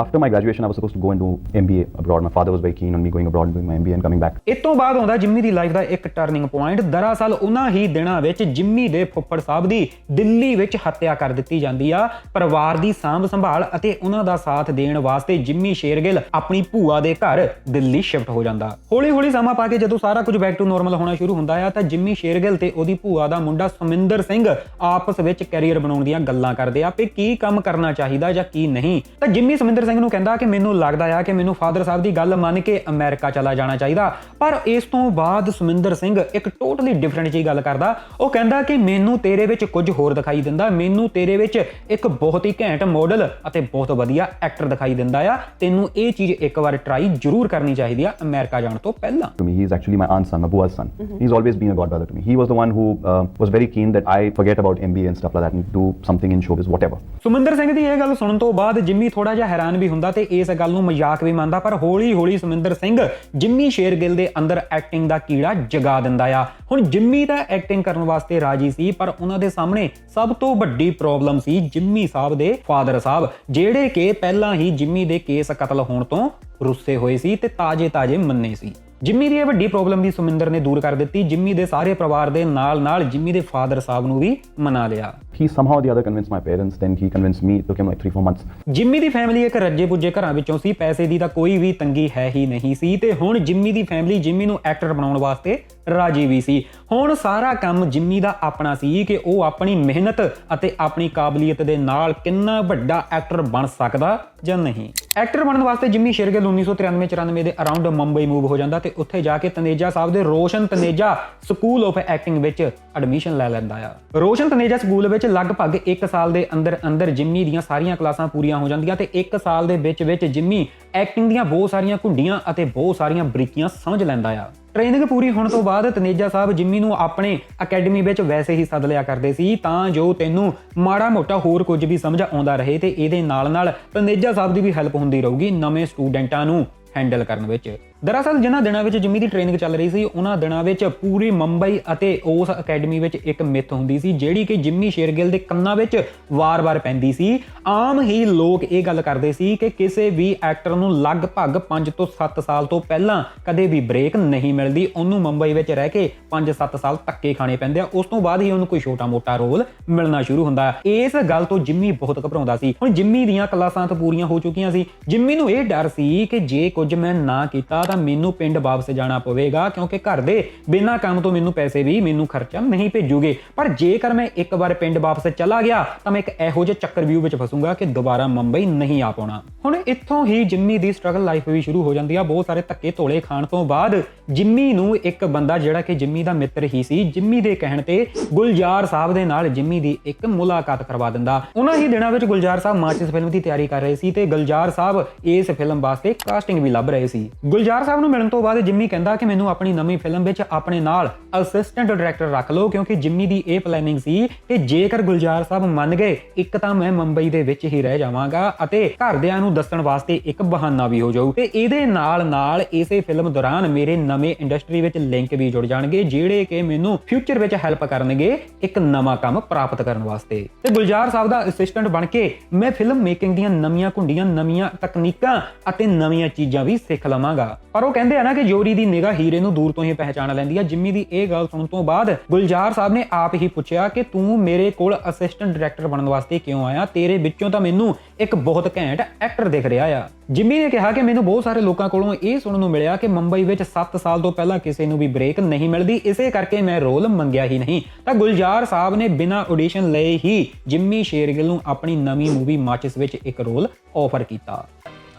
after my graduation, I was supposed to go and do MBA abroad. My father was very keen on me going abroad and doing my MBA and coming back. ਇਸ ਤੋਂ ਬਾਅਦ ਆਉਂਦਾ ਜਿੰਮੀ ਦੀ ਲਾਈਫ ਦਾ ਇੱਕ turning point ਦਰਅਸਲ ਉਹਨਾਂ ਹੀ ਦਿਨਾਂ ਵਿੱਚ Jimmy ਦੇ ਫੁੱਫੜ ਸਾਹਿਬ ਦੀ ਦਿੱਲੀ ਵਿੱਚ ਹੱਤਿਆ ਕਰ ਦਿੱਤੀ ਜਾਂਦੀ ਆ ਪਰਿਵਾਰ ਦੀ ਸਾਂਭ ਸੰਭਾਲ ਅਤੇ ਉਹਨਾਂ ਦਾ ਸਾਥ ਦੇਣ ਵਾਸਤੇ ਜਿੰਮੀ ਸ਼ੇਰਗਿੱਲ ਆਪਣੀ ਭੂਆ ਦੇ ਘਰ ਦਿੱਲੀ ਸ਼ਿਫਟ ਹੋ ਜਾਂਦਾ। ਹੌਲੀ ਹੌਲੀ ਸਮਾਂ ਪਾ ਕੇ ਜਦੋਂ ਸਾਰਾ ਕੁਝ ਬੈਕ ਟੂ ਨਾਰਮਲ ਹੋਣਾ ਸ਼ੁਰੂ ਹੁੰਦਾ ਆ, ਤਾਂ ਜਿੰਮੀ ਸ਼ੇਰਗਿੱਲ ਤੇ ਉਹਦੀ ਭੂਆ ਦਾ ਮੁੰਡਾ ਸੁਮਿੰਦਰ ਸਿੰਘ ਆਪਸ ਵਿੱਚ ਕੈਰੀਅਰ ਬਣਾਉਣ ਦੀਆਂ ਗੱਲਾਂ ਕਰਦੇ ਆ ਕਿ ਕੀ ਕੰਮ ਕਰਨਾ ਚਾਹੀਦਾ ਜਾਂ ਕੀ ਨਹੀਂ। ਤਾਂ ਜਿੰਮੀ ਸੁਮਿੰਦਰ ਸਿੰਘ ਨੂੰ ਕਹਿੰਦਾ ਕਿ ਮੈਨੂੰ ਲੱਗਦਾ ਆ ਕਿ ਮੈਨੂੰ ਫਾਦਰ ਸਾਹਿਬ ਦੀ ਗੱਲ ਮੰਨ ਕੇ ਅਮਰੀਕਾ ਚਲਾ ਜਾਣਾ ਚਾਹੀਦਾ। ਪਰ ਇਸ ਤੋਂ ਬਾਅਦ ਸੁਮਿੰਦਰ ਸਿੰਘ ਇੱਕ ਟੋਟਲੀ ਡਿਫਰੈਂਟ ਜੀ ਗੱਲ ਕਰਦਾ। ਉਹ ਕਹਿੰਦਾ ਕਿ ਮੈਨੂੰ ਤੇਰੇ ਵਿੱਚ ਕੁਝ ਹੋਰ ਦਿਖਾਈ ਦਿੰਦਾ, ਮੈਨੂੰ ਤੇਰੇ ਵਿੱਚ ਇੱਕ ਬਹੁਤ ਹੀ ਘੈਂਟ ਮਾਡਲ ਅਤੇ ਬਹੁਤ ਵਧੀਆ ਐਕਟਰ ਦਿਖਾਈ ਦਿੰਦਾ ਆ ਤੈਨੂੰ ਇਹ ਚੀਜ਼ ਇੱਕ ਵਾਰ ਟਰਾਈ ਜ਼ਰੂਰ ਕਰਨੀ ਚਾਹੀਦੀ ਆ ਅਮਰੀਕਾ ਜਾਣ ਤੋਂ ਪਹਿਲਾਂ To me, he's actually my aunt's son, my bua's son. He's always been a godbrother to me. He was the one who uh, was very keen that I forget about MBA and stuff like that and do something in showbiz, whatever. Suminder Singh ਦੀ ਇਹ ਗੱਲ ਸੁਣਨ ਤੋਂ ਬਾਅਦ Jimmy ਥੋੜਾ ਜਿਹਾ ਹੈਰਾਨ ਵੀ ਹੁੰਦਾ ਤੇ ਇਸ ਗੱਲ ਨੂੰ ਮਜ਼ਾਕ ਵੀ ਮੰਨਦਾ ਪਰ ਹੌਲੀ-ਹੌਲੀ ਸੁਮਿੰਦਰ ਸਿੰਘ ਜਿੰਮੀ ਸ਼ੇਰਗਿੱਲ ਦੇ ਅੰਦਰ ਐਕਟਿੰਗ ਦਾ ਕੀੜਾ ਜਗਾ ਦਿੰਦਾ ਆ ਹੁਣ ਜਿੰਮੀ ਤਾਂ ਐਕਟਿੰਗ ਕਰਨ ਵਾਸਤੇ ਰਾਜੀ ਸੀ ਪਰ ਉਹਨਾਂ ਦੇ ਸਾਹਮਣੇ ਸਭ ਤੋਂ ਵੱਡੀ ਪ੍ਰੋਬਲਮ ਸੀ ਜਿੰਮੀ ਸਾਹਿਬ ਦੇ ਫਾਦਰ ਸਾਹਿਬ ਜਿਹੜੇ ਕਿ ਪਹਿਲਾਂ ਹੀ ਜਿੰਮੀ ਦੇ ਕੇਸ ਕਤਲ ਹੋਣ ਤੋਂ ਰੁੱਸੇ ਹੋਏ ਸੀ ਤੇ ਤਾਜੇ-ਤਾਜੇ ਮੰਨੇ ਸੀ। ਜਿੰਮੀ ਦੀ ਇਹ ਵੱਡੀ ਪ੍ਰੋਬਲਮ ਵੀ ਸੁਮਿੰਦਰ ਨੇ ਦੂਰ ਕਰ ਦਿੱਤੀ ਜਿੰਮੀ ਦੇ ਸਾਰੇ ਪਰਿਵਾਰ ਦੇ ਨਾਲ-ਨਾਲ ਜਿੰਮੀ ਦੇ ਫਾਦਰ ਸਾਹਿਬ ਨੂੰ ਵੀ ਮਨਾ ਲਿਆ He somehow the other convinced my parents, then he convinced me. It took him like three, four months. Jimmy the family ਇੱਕ ਰੱਜੇ ਪੁੱਜੇ ਘਰਾਂ ਵਿੱਚੋਂ ਸੀ ਪੈਸੇ ਦੀ ਤਾਂ ਕੋਈ ਵੀ ਤੰਗੀ ਹੈ ਹੀ ਨਹੀਂ ਸੀ ਤੇ ਹੁਣ ਜਿੰਮੀ ਦੀ ਫੈਮਿਲੀ ਜਿੰਮੀ ਨੂੰ ਐਕਟਰ ਬਣਾਉਣ ਵਾਸਤੇ ਰਾਜੀ ਵੀ ਸੀ ਹੁਣ ਸਾਰਾ ਕੰਮ ਜਿੰਮੀ ਦਾ ਆਪਣਾ ਸੀ ਕਿ ਉਹ ਆਪਣੀ ਮਿਹਨਤ ਅਤੇ ਆਪਣੀ ਕਾਬਲੀਅਤ ਦੇ ਨਾਲ ਕਿੰਨਾ ਵੱਡਾ ਐਕਟਰ ਬਣ ਸਕਦਾ ਜਾਂ ਨਹੀਂ ਐਕਟਰ ਬਣਨ ਵਾਸਤੇ ਜਿੰਮੀ ਸ਼ੇਰਗਿੱਲ 1993-94 ਦੇ ਅਰਾਊਂਡ ਮੁੰਬਈ ਮੂਵ ਹੋ ਜਾਂਦਾ ਤੇ ਉੱਥੇ ਜਾ ਕੇ ਤਨੇਜਾ ਸਾਹਿਬ ਦੇ Roshan Taneja school of acting ਵਿੱਚ ਐਡਮਿਸ਼ਨ ਲੈ ਲੈਂਦਾ ਆ। ਰੋਸ਼ਨ ਤਨੇਜਾ ਸਕੂਲ ਵਿੱਚ ਲਗਭਗ 1 ਸਾਲ ਦੇ ਅੰਦਰ ਅੰਦਰ ਜਿੰਮੀ ਦੀਆਂ ਸਾਰੀਆਂ ਕਲਾਸਾਂ ਪੂਰੀਆਂ ਹੋ ਜਾਂਦੀਆਂ ਤੇ 1 ਸਾਲ ਦੇ ਵਿੱਚ ਵਿੱਚ ਜਿੰਮੀ ਐਕਟਿੰਗ ਦੀਆਂ ਬਹੁਤ ਸਾਰੀਆਂ ਘੁੰਡੀਆਂ ਅਤੇ ਬਹੁਤ ਸਾਰੀਆਂ ਬਰੀਕੀਆਂ ਸਮਝ ਲੈਂਦਾ ਆ। ਟ੍ਰੇਨਿੰਗ ਪੂਰੀ ਹੋਣ ਤੋਂ ਬਾਅਦ ਤਨੇਜਾ ਸਾਹਿਬ ਜਿੰਮੀ ਨੂੰ ਆਪਣੇ ਅਕੈਡਮੀ ਵਿੱਚ ਵੈਸੇ ਹੀ ਸੱਦ ਲਿਆ ਕਰਦੇ ਸੀ, ਤਾਂ ਜੋ ਤੈਨੂੰ ਮਾੜਾ ਮੋਟਾ ਹੋਰ ਕੁਝ ਵੀ ਸਮਝ ਆਉਂਦਾ ਰਹੇ ਤੇ ਇਹਦੇ ਨਾਲ ਨਾਲ ਤਨੇਜਾ ਸਾਹਿਬ ਦੀ ਵੀ ਹੈਲਪ ਹੁੰਦੀ ਰਹੂਗੀ ਨਵੇਂ ਸਟੂਡੈਂਟਾਂ ਨੂੰ ਹੈਂਡਲ ਕਰਨ ਵਿੱਚ। ਦਰਅਸਲ ਜਿਨ੍ਹਾਂ ਦਿਨਾਂ ਵਿੱਚ ਜਿੰਮੀ ਦੀ ਟ੍ਰੇਨਿੰਗ ਚੱਲ ਰਹੀ ਸੀ, ਉਹਨਾਂ ਦਿਨਾਂ ਵਿੱਚ ਪੂਰੀ ਮੁੰਬਈ ਅਤੇ ਉਸ ਅਕੈਡਮੀ ਵਿੱਚ ਇੱਕ ਮਿੱਥ ਹੁੰਦੀ ਸੀ, ਜਿਹੜੀ ਕਿ ਜਿੰਮੀ ਸ਼ੇਰਗਿੱਲ ਦੇ ਕੰਨਾਂ ਵਿੱਚ ਵਾਰ-ਵਾਰ ਪੈਂਦੀ ਸੀ। ਆਮ ਹੀ ਲੋਕ ਇਹ ਗੱਲ ਕਰਦੇ ਸੀ ਕਿ ਕਿਸੇ ਵੀ ਐਕਟਰ ਨੂੰ ਲਗਭਗ 5 ਤੋਂ 7 ਸਾਲ ਤੋਂ ਪਹਿਲਾਂ ਕਦੇ ਵੀ ਬ੍ਰੇਕ ਨਹੀਂ ਮਿਲਦੀ। ਉਹਨੂੰ ਮੁੰਬਈ ਵਿੱਚ ਰਹਿ ਕੇ 5-7 ਸਾਲ ਧੱਕੇ ਖਾਣੇ ਪੈਂਦੇ ਆ। ਉਸ ਤੋਂ ਬਾਅਦ ਹੀ ਉਹਨੂੰ ਕੋਈ ਛੋਟਾ-ਮੋਟਾ ਰੋਲ ਮਿਲਣਾ ਸ਼ੁਰੂ ਹੁੰਦਾ। ਇਸ ਗੱਲ ਤੋਂ ਜਿੰਮੀ ਬਹੁਤ ਘਬਰਾਉਂਦਾ ਸੀ। ਹੁਣ ਜਿੰਮੀ ਦੀਆਂ ਕਲਾਸਾਂ ਤਾਂ ਪੂਰੀਆਂ ਹੋ ਚੁੱਕੀਆਂ ਸੀ। ਜਿੰਮੀ ਨੂੰ ਇਹ ਡਰ ਸੀ ਕਿ ਜੇ ਕੁਝ ਮੈਂ ਨਾ ਕੀਤਾ ਤਾਂ ਮੈਨੂੰ ਪਿੰਡ ਵਾਪਸ ਜਾਣਾ ਪਵੇਗਾ, ਕਿਉਂਕਿ ਘਰ ਦੇ ਬਿਨਾਂ ਕੰਮ ਤੋਂ ਮੈਨੂੰ ਪੈਸੇ ਵੀ ਮੈਨੂੰ ਖਰਚਾ ਨਹੀਂ ਭੇਜੂਗੇ। ਪਰ ਜੇਕਰ ਮੈਂ ਇੱਕ ਵਾਰ ਪਿੰਡ ਵਾਪਸ ਚਲਾ ਗਿਆ, ਤਾਂ ਮੈਂ ਇੱਕ ਇਹੋ ਜਿਹੇ ਚੱਕਰ ਵਿਊ ਵਿੱਚ ਫਸੂੰਗਾ ਕਿ ਦੁਬਾਰਾ ਮੁੰਬਈ ਨਹੀਂ ਆ ਪਾਉਣਾ। ਹੁਣ ਇੱਥੋਂ ਹੀ ਜਿੰਮੀ ਦੀ ਸਟਰਗਲ ਲਾਈਫ ਵੀ ਸ਼ੁਰੂ ਹੋ ਜਾਂਦੀ ਆ। ਬਹੁਤ ਸਾਰੇ ਧੱਕੇ ਧੋਲੇ ਖਾਣ ਤੋਂ ਬਾਅਦ ਜਿੰਮੀ ਨੂੰ ਇੱਕ ਬੰਦਾ ਜਿਹੜਾ ਕਿ ਜਿੰਮੀ ਦਾ ਮਿੱਤਰ ਹੀ ਸੀ, ਜਿੰਮੀ ਦੇ ਕਹਿਣ ਤੇ ਗੁਲਜ਼ਾਰ ਸਾਹਿਬ ਦੇ ਨਾਲ ਜਿੰਮੀ ਦੀ ਇੱਕ ਮੁਲਾਕਾਤ ਕਰਵਾ ਦਿੰਦਾ। ਉਹਨਾਂ ਹੀ ਦਿਨਾਂ ਵਿੱਚ ਗੁਲਜ਼ਾਰ ਸਾਹਿਬ ਮਾਚਿਸ ਫਿਲਮ ਦੀ ਤਿਆਰੀ ਕਰ ਰਹੇ ਸੀ ਤੇ ਗੁਲਜ਼ਾਰ ਸਾਹਿਬ ਇਸ ਫਿਲਮ ਵਾਸਤੇ ਕਾਸਟਿੰਗ ਵੀ ਲੱਭ ਰਹੇ ਸੀ। ਗੁਲਜ਼ਾਰ ਸਾਹਿਬ ਨੂੰ ਮਿਲਣ ਤੋਂ ਬਾਅਦ ਜਿੰਮੀ ਕਹਿੰਦਾ ਕਿ ਮੈਨੂੰ ਆਪਣੀ ਨਵੀਂ ਫਿਲਮ ਵਿੱਚ ਆਪਣੇ ਨਾਲ ਅਸਿਸਟੈਂਟ ਡਾਇਰੈਕਟਰ ਰੱਖ ਲਓ, ਕਿਉਂਕਿ ਜਿੰਮੀ ਦੀ ਇਹ ਪਲੈਨਿੰਗ ਸੀ ਕਿ ਜੇਕਰ ਗੁਲਜ਼ਾਰ ਸਾਹਿਬ ਮੰਨ ਗਏ, ਇੱਕ ਤਾਂ ਮੈਂ ਮੁੰਬਈ ਦੇ ਵਿੱਚ ਹੀ ਰਹਿ ਜਾਵਾਂਗਾ ਅਤੇ ਘਰਦਿਆਂ ਨੂੰ ਦੱਸਣ ਵਾਸਤੇ ਇੱਕ ਬਹਾਨਾ ਵੀ ਹੋ ਜਾਊ। ਤੇ ਇਹਦੇ ਨਾਲ ਨਾਲ ਇਸੇ ਫਿਲਮ ਦੌਰਾਨ ਮੇਰੇ ਨਵੇਂ ਇੰਡਸਟਰੀ ਵਿੱਚ ਲਿੰਕ ਵੀ ਜੁੜ ਜਾਣਗੇ, ਜਿਹੜੇ ਕਿ ਮੈਨੂੰ ਫਿਊਚਰ ਵਿੱਚ ਹੈਲਪ ਕਰਨਗੇ ਇੱਕ ਨਵਾਂ ਕੰਮ ਪ੍ਰਾਪਤ ਕਰਨ ਵਾਸਤੇ। ਤੇ ਗੁਲਜ਼ਾਰ ਸਾਹਿਬ ਦਾ ਅਸਿਸਟੈਂਟ ਬਣ ਕੇ ਮੈਂ ਫਿਲਮ ਮੇਕਿੰਗ ਦੀਆਂ ਨਵੀਆਂ ਕੁੰਡੀਆਂ, ਨਵੀਆਂ ਤਕਨੀਕਾਂ ਅਤੇ ਨਵੀਆਂ ਚੀਜ਼ਾਂ ਵੀ ਸਿੱਖ ਲਵਾਂਗਾ। ਪਰ ਉਹ ਕਹਿੰਦੇ ਆ ਨਾ ਕਿ ਜੋਰੀ ਦੀ ਨਿਗਾਹ ਹੀਰੇ ਨੂੰ ਦੂਰ ਤੋਂ ਹੀ ਪਹਿਚਾਣ ਲੈਂਦੀ ਆ। ਜਿੰਮੀ ਦੀ ਇਹ ਗੱਲ ਸੁਣਨ ਤੋਂ ਬਾਅਦ ਗੁਲਜ਼ਾਰ ਸਾਹਿਬ ਨੇ ਆਪ ਹੀ ਪੁੱਛਿਆ ਕਿ ਤੂੰ ਮੇਰੇ ਕੋਲ ਅਸਿਸਟੈਂਟ ਡਾਇਰੈਕਟਰ ਬਣਨ ਵਾਸਤੇ ਕਿਉਂ ਆਇਆ? ਤੇਰੇ ਵਿੱਚੋਂ ਤਾਂ ਮੈਨੂੰ ਇੱਕ ਬਹੁਤ ਘੈਂਟ ਐਕਟਰ ਦਿਖ ਰਿਹਾ ਆ। ਜਿੰਮੀ ਨੇ ਕਿਹਾ ਕਿ ਮੈਨੂੰ ਬਹੁਤ ਸਾਰੇ ਲੋਕਾਂ ਕੋਲੋਂ ਇਹ ਸੁਣਨ ਨੂੰ ਮਿਲਿਆ ਕਿ ਮੁੰਬਈ ਵਿੱਚ 7 ਸਾਲ ਤੋਂ ਪਹਿਲਾਂ ਕਿਸੇ ਨੂੰ ਵੀ ਬ੍ਰੇਕ ਨਹੀਂ ਮਿਲਦੀ। ਇਸੇ ਕਰਕੇ ਮੈਂ ਰੋਲ ਮੰਗਿਆ ਹੀ ਨਹੀਂ। ਤਾਂ ਗੁਲਜ਼ਾਰ ਸਾਹਿਬ ਨੇ ਬਿਨਾਂ ਆਡੀਸ਼ਨ ਲਏ ਹੀ ਜਿੰਮੀ ਸ਼ੇਰਗਿੱਲ ਨੂੰ ਆਪਣੀ ਨਵੀਂ ਮੂਵੀ ਮਾਚਿਸ ਵਿੱਚ ਇੱਕ ਰੋਲ ਆਫਰ ਕੀਤਾ।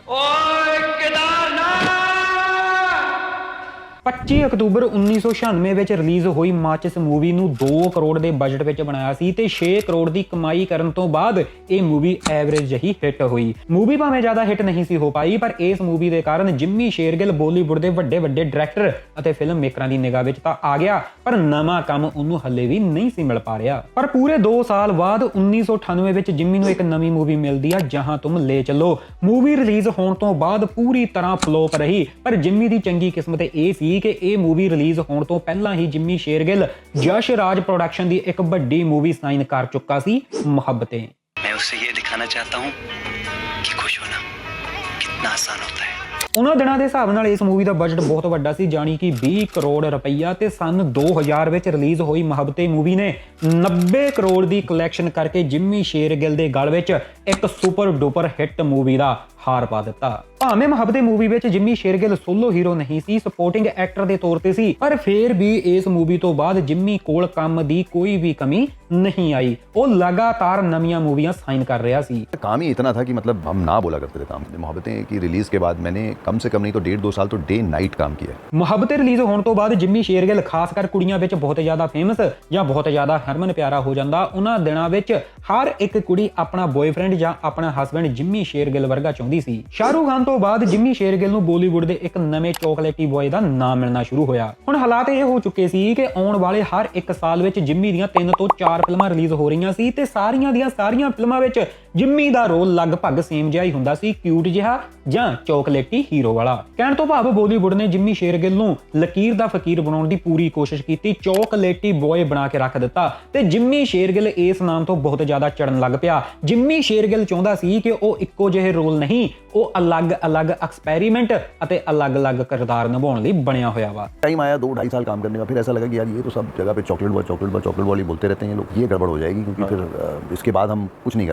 ਓਏ 25 ਅਕਤੂਬਰ 1996 ਵਿੱਚ ਰਿਲੀਜ਼ ਹੋਈ ਮਾਚਿਸ ਮੂਵੀ ਨੂੰ 2 ਕਰੋੜ ਦੇ ਬਜਟ ਵਿੱਚ ਬਣਾਇਆ ਸੀ ਤੇ 6 ਕਰੋੜ ਦੀ ਕਮਾਈ ਕਰਨ ਤੋਂ ਬਾਅਦ ਇਹ ਮੂਵੀ ਐਵਰੇਜ ਜਹੀ ਹਿੱਟ ਹੋਈ। ਮੂਵੀ ਭਾਵੇਂ ਜ਼ਿਆਦਾ ਹਿੱਟ ਨਹੀਂ ਸੀ ਹੋ ਪਾਈ, ਪਰ ਇਸ ਮੂਵੀ ਦੇ ਕਾਰਨ ਜਿੰਮੀ ਸ਼ੇਰਗਿੱਲ ਬਾਲੀਵੁੱਡ ਦੇ ਵੱਡੇ ਵੱਡੇ ਡਾਇਰੈਕਟਰ ਅਤੇ ਫਿਲਮ ਮੇਕਰਾਂ ਦੀ ਨਿਗਾਹ ਵਿੱਚ ਤਾਂ ਆ ਗਿਆ, ਪਰ ਨਵਾਂ ਕੰਮ ਉਹਨੂੰ ਹੱਲੇ ਵੀ ਨਹੀਂ ਸੀ ਮਿਲ ਪਾ ਰਿਹਾ। ਪਰ ਪੂਰੇ 2 ਸਾਲ ਬਾਅਦ 1998 ਵਿੱਚ ਜਿੰਮੀ ਨੂੰ ਇੱਕ ਨਵੀਂ ਮੂਵੀ ਮਿਲਦੀ ਆ, ਜਹਾਂ ਤੁਮ ਲੈ ਚੱਲੋ। ਮੂਵੀ ਰਿਲੀਜ਼ ਹੋਣ ਤੋਂ ਬਾਅਦ ਪੂਰੀ ਤਰ੍ਹਾਂ ਫਲੋਪ ਰਹੀ, ਪਰ ਜਿੰਮੀ ਦੀ ਚੰਗੀ ਕਿਸਮਤ ਇਹ ਸੀ ਸੀ ਕਿ ਇਹ ਮੂਵੀ ਰਿਲੀਜ਼ ਹੋਣ ਤੋਂ ਪਹਿਲਾਂ ਹੀ ਜਿੰਮੀ ਸ਼ੇਰਗਿੱਲ ਜਸ਼ ਰਾਜ ਪ੍ਰੋਡਕਸ਼ਨ ਦੀ ਇੱਕ ਵੱਡੀ ਮੂਵੀ ਸਾਈਨ ਕਰ ਚੁੱਕਾ ਸੀ ਮੁਹੱਬਤੇ। ਮੈਂ ਉਸੇ ਇਹ ਦਿਖਾਣਾ ਚਾਹਤਾ ਹੂੰ ਕਿ ਖੁਸ਼ ਹੋਣਾ ਕਿੰਨਾ ਆਸਾਨ ਹੁੰਦਾ ਹੈ। ਉਹਨਾਂ ਦਿਨਾਂ ਦੇ ਹਿਸਾਬ ਨਾਲ ਇਸ ਮੂਵੀ ਦਾ ਬਜਟ ਬਹੁਤ ਵੱਡਾ ਸੀ ਜਾਨੀ ਕਿ 20 ਕਰੋੜ ਰੁਪਈਆ ਤੇ ਸਨ 2000 ਵਿੱਚ ਰਿਲੀਜ਼ ਹੋਈ ਮੁਹੱਬਤੇ ਮੂਵੀ ਨੇ 90 ਕਰੋੜ ਦੀ ਕਲੈਕਸ਼ਨ ਕਰਕੇ ਜਿੰਮੀ ਸ਼ੇਰਗਿੱਲ ਦੇ ਗਲ ਵਿੱਚ ਇੱਕ ਸੁਪਰ ਡੂਪਰ ਹਿੱਟ ਮੂਵੀ ਦਾ ਹਾਰ ਪਾ ਦਿੱਤਾ। ਭਾਵੇਂ ਮੁਹੱਬਤੇ ਮੂਵੀ ਵਿੱਚ ਜਿੰਮੀ ਸ਼ੇਰਗਿੱਲ ਸੋਲੋ ਹੀਰੋ ਨਹੀਂ ਸੀ ਸਪੋਰਟਿੰਗ ਐਕਟਰ ਦੇ ਤੌਰ ਤੇ ਸੀ ਪਰ ਫੇਰ ਵੀ ਇਸ ਮੂਵੀ ਤੋਂ ਬਾਅਦ ਜਿੰਮੀ ਕੋਲ ਕੰਮ ਦੀ ਕੋਈ ਵੀ ਕਮੀ ਨਹੀਂ ਆਈ। ਉਹ ਲਗਾਤਾਰ ਨਵੀਆਂ ਮੂਵੀਆਂ ਸਾਈਨ ਕਰ ਰਿਹਾ ਸੀ। काम ही इतना था कि मतलब हम ना बोला करते थे काम। मोहब्बतें की रिलीज के बाद मैंने कम से कम नहीं तो डेढ़ दो साल तो डे नाइट काम किया। है। ਰਿਲੀਜ਼ ਹੋਣ ਤੋਂ ਬਾਅਦ ਜਿੰਮੀ ਸ਼ੇਰਗਿੱਲ ਖਾਸ ਕਰ ਕੁੜੀਆਂ ਵਿੱਚ ਬਹੁਤ ਜ਼ਿਆਦਾ ਫੇਮਸ ਜਾਂ ਬਹੁਤ ਜ਼ਿਆਦਾ ਹਰਮਨ ਪਿਆਰਾ ਹੋ ਜਾਂਦਾ ਉਹਨਾਂ ਦਿਨਾਂ ਵਿੱਚ ਹਰ ਇੱਕ ਕੁੜੀ ਆਪਣਾ ਬॉयਫ੍ਰੈਂਡ ਜਾਂ ਆਪਣਾ ਹਸਬੰਡ ਜਿੰਮੀ ਸ਼ੇਰਗਿੱਲ ਵਰਗਾ ਚ ਸੀ। ਸ਼ਾਹਰੂਖ ਖਾਨ ਤੋਂ ਬਾਅਦ ਜਿੰਮੀ ਸ਼ੇਰਗਿੱਲ ਨੂੰ ਬਾਲੀਵੁੱਡ ਦੇ ਇੱਕ ਨਵੇਂ ਚੋਕਲੇਟੀ ਬॉय ਦਾ ਨਾਮ ਮਿਲਣਾ ਸ਼ੁਰੂ ਹੋਇਆ। ਹੁਣ ਹਾਲਾਤ ਇਹ ਹੋ ਚੁੱਕੇ ਸੀ ਕਿ ਆਉਣ ਵਾਲੇ ਹਰ ਇੱਕ ਸਾਲ ਵਿੱਚ ਜਿੰਮੀ ਦੀਆਂ 3 ਤੋਂ 4 ਫਿਲਮਾਂ ਰਿਲੀਜ਼ ਹੋ ਰਹੀਆਂ ਸੀ ਤੇ ਸਾਰੀਆਂ ਦੀਆਂ ਸਾਰੀਆਂ ਫਿਲਮਾਂ ਵਿੱਚ ਜਿੰਮੀ ਦਾ ਰੋਲ ਲਗਭਗ ਸੇਮ ਜਿਹਾ ਹੀ ਹੁੰਦਾ ਸੀ ਕਿਊਟ ਜਿਹਾ ਜਾਂ ਚੌਕਲੇਟੀ ਹੀਰੋ ਵਾਲਾ। ਕਹਿਣ ਤੋਂ ਭਾਵ ਬਾਲੀਵੁੱਡ ਨੇ ਜਿੰਮੀ ਸ਼ੇਰਗਿੱਲ ਨੂੰ ਲਕੀਰ ਦਾ ਫਕੀਰ ਬਣਾਉਣ ਦੀ ਪੂਰੀ ਕੋਸ਼ਿਸ਼ ਕੀਤੀ ਚੌਕਲੇਟੀ ਬॉय ਬਣਾ ਕੇ ਰੱਖ ਦਿੱਤਾ ਤੇ ਜਿੰਮੀ ਸ਼ੇਰਗਿੱਲ ਇਸ ਨਾਮ ਤੋਂ ਬਹੁਤ ਜ਼ਿਆਦਾ ਚੜਨ ਲੱਗ ਪਿਆ। ਜਿੰਮੀ ਸ਼ੇਰਗਿੱਲ ਚਾਹੁੰਦਾ ਸੀ ਕਿ ਉਹ ਇੱਕੋ ਜਿਹੇ ਰੋਲ ਨਹੀਂ ਉਹ ਅਲੱਗ-ਅਲੱਗ ਐਕਸਪੈਰੀਮੈਂਟ ਅਤੇ ਅਲੱਗ-ਅਲੱਗ ਕਿਰਦਾਰ ਨਿਭਾਉਣ ਲਈ ਬਣਿਆ ਹੋਇਆ ਵਾ। टाइम आया दो ढाई साल काम करने का फिर ऐसा लगा कि यार ये तो सब जगह पे chocolate ball chocolate ball chocolate ball ही बोलते रहते हैं ये लोग ये गड़बड़ हो जाएगी क्योंकि फिर इसके बाद हम कुछ नहीं